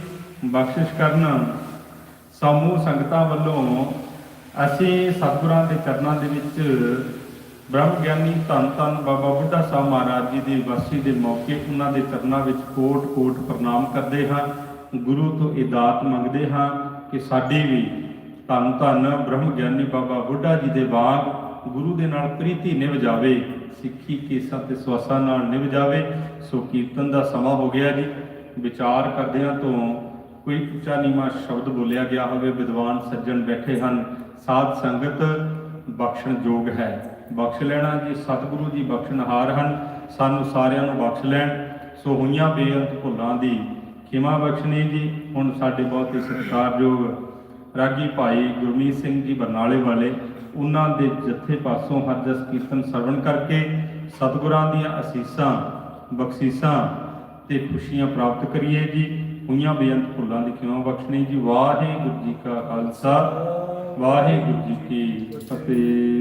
ਬਖਸ਼ਿਸ਼ ਕਰਨ। ਸਮੂਹ ਸੰਗਤਾਂ ਵੱਲੋਂ ਅਸੀਂ ਸਤਿਗੁਰਾਂ ਦੇ ਚਰਨਾਂ ਦੇ ਵਿੱਚ ਬ੍ਰਹਮ ਗਿਆਨੀ ਧੰਨ ਧੰਨ ਬਾਬਾ ਬੁੱਢਾ ਸਾਹਿਬ ਮਹਾਰਾਜ ਜੀ ਦੀ ਵਰਸੀ ਦੇ ਮੌਕੇ ਉਹਨਾਂ ਦੇ ਚਰਨਾਂ ਵਿੱਚ ਕੋਟ ਕੋਟ ਪ੍ਰਣਾਮ ਕਰਦੇ ਹਾਂ। ਗੁਰੂ ਤੋਂ ਇਦਾਤ ਮੰਗਦੇ ਹਾਂ ਕਿ ਸਾਡੀ ਵੀ ਧੰਨ ਧੰਨ ਬ੍ਰਹਮ ਗਿਆਨੀ ਬਾਬਾ ਬੁੱਢਾ ਜੀ ਦੇ ਵਾਂਗ ਗੁਰੂ ਦੇ ਨਾਲ ਪ੍ਰੀਤੀ ਨਿਭ ਜਾਵੇ। ਸਿੱਖੀ ਕੇਸਾਂ ਤੇ ਸਵਾਸਾਂ ਨਾਲ ਨਿਭ ਜਾਵੇ, ਸੋ ਕੀਰਤਨ ਦਾ ਸਮਾਂ ਹੋ ਗਿਆ ਜੀ। ਵਿਚਾਰ ਕਰਦਿਆਂ ਤੋਂ ਕੋਈ ਉੱਚਾ ਨੀਵਾਂ ਸ਼ਬਦ ਬੋਲਿਆ ਗਿਆ ਹੋਵੇ, ਵਿਦਵਾਨ ਸੱਜਣ ਬੈਠੇ ਹਨ, ਸਾਧ ਸੰਗਤ ਬਖਸ਼ਣ ਯੋਗ ਹੈ। ਬਖਸ਼ ਲੈਣਾ ਜੀ, ਸਤਿਗੁਰੂ ਜੀ ਬਖਸ਼ਣਹਾਰ ਹਨ, ਸਾਨੂੰ ਸਾਰਿਆਂ ਨੂੰ ਬਖਸ਼ ਲੈਣ। ਸੋ ਹੋਈਆਂ ਬੇਅੰਤ ਭੁੱਲਾਂ ਦੀ ਖਿਮਾ ਬਖਸ਼ਣੀ ਜੀ, ਹੁਣ ਸਾਡੇ ਬਹੁਤ ਹੀ ਸਤਿਕਾਰਯੋਗ ਰਾਗੀ ਭਾਈ ਗੁਰਮੀਤ ਸਿੰਘ ਜੀ ਬਰਨਾਲੇ ਵਾਲੇ ਉਹਨਾਂ ਦੇ ਜੱਥੇ ਪਾਸੋਂ ਹਰਜਸ ਕੀਰਤਨ ਸਰਵਣ ਕਰਕੇ ਸਤਿਗੁਰਾਂ ਦੀਆਂ ਅਸੀਸਾਂ, ਬਖਸ਼ੀਸਾਂ ਤੇ ਖੁਸ਼ੀਆਂ ਪ੍ਰਾਪਤ ਕਰੀਏ ਜੀ। ਹੋਈਆਂ ਬੇਅੰਤ ਭੁੱਲਾਂ ਦੀ ਕਿਉਂ ਬਖਸ਼ਣੀ ਜੀ? ਵਾਹਿਗੁਰੂ ਜੀ ਕਾ ਖਾਲਸਾ, ਵਾਹਿਗੁਰੂ ਜੀ ਕੀ ਫਤਿਹ।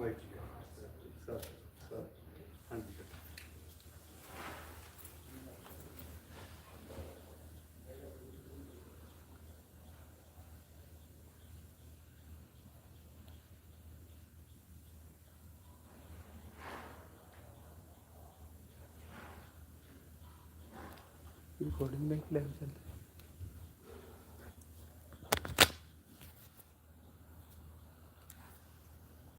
Thank you. recording my class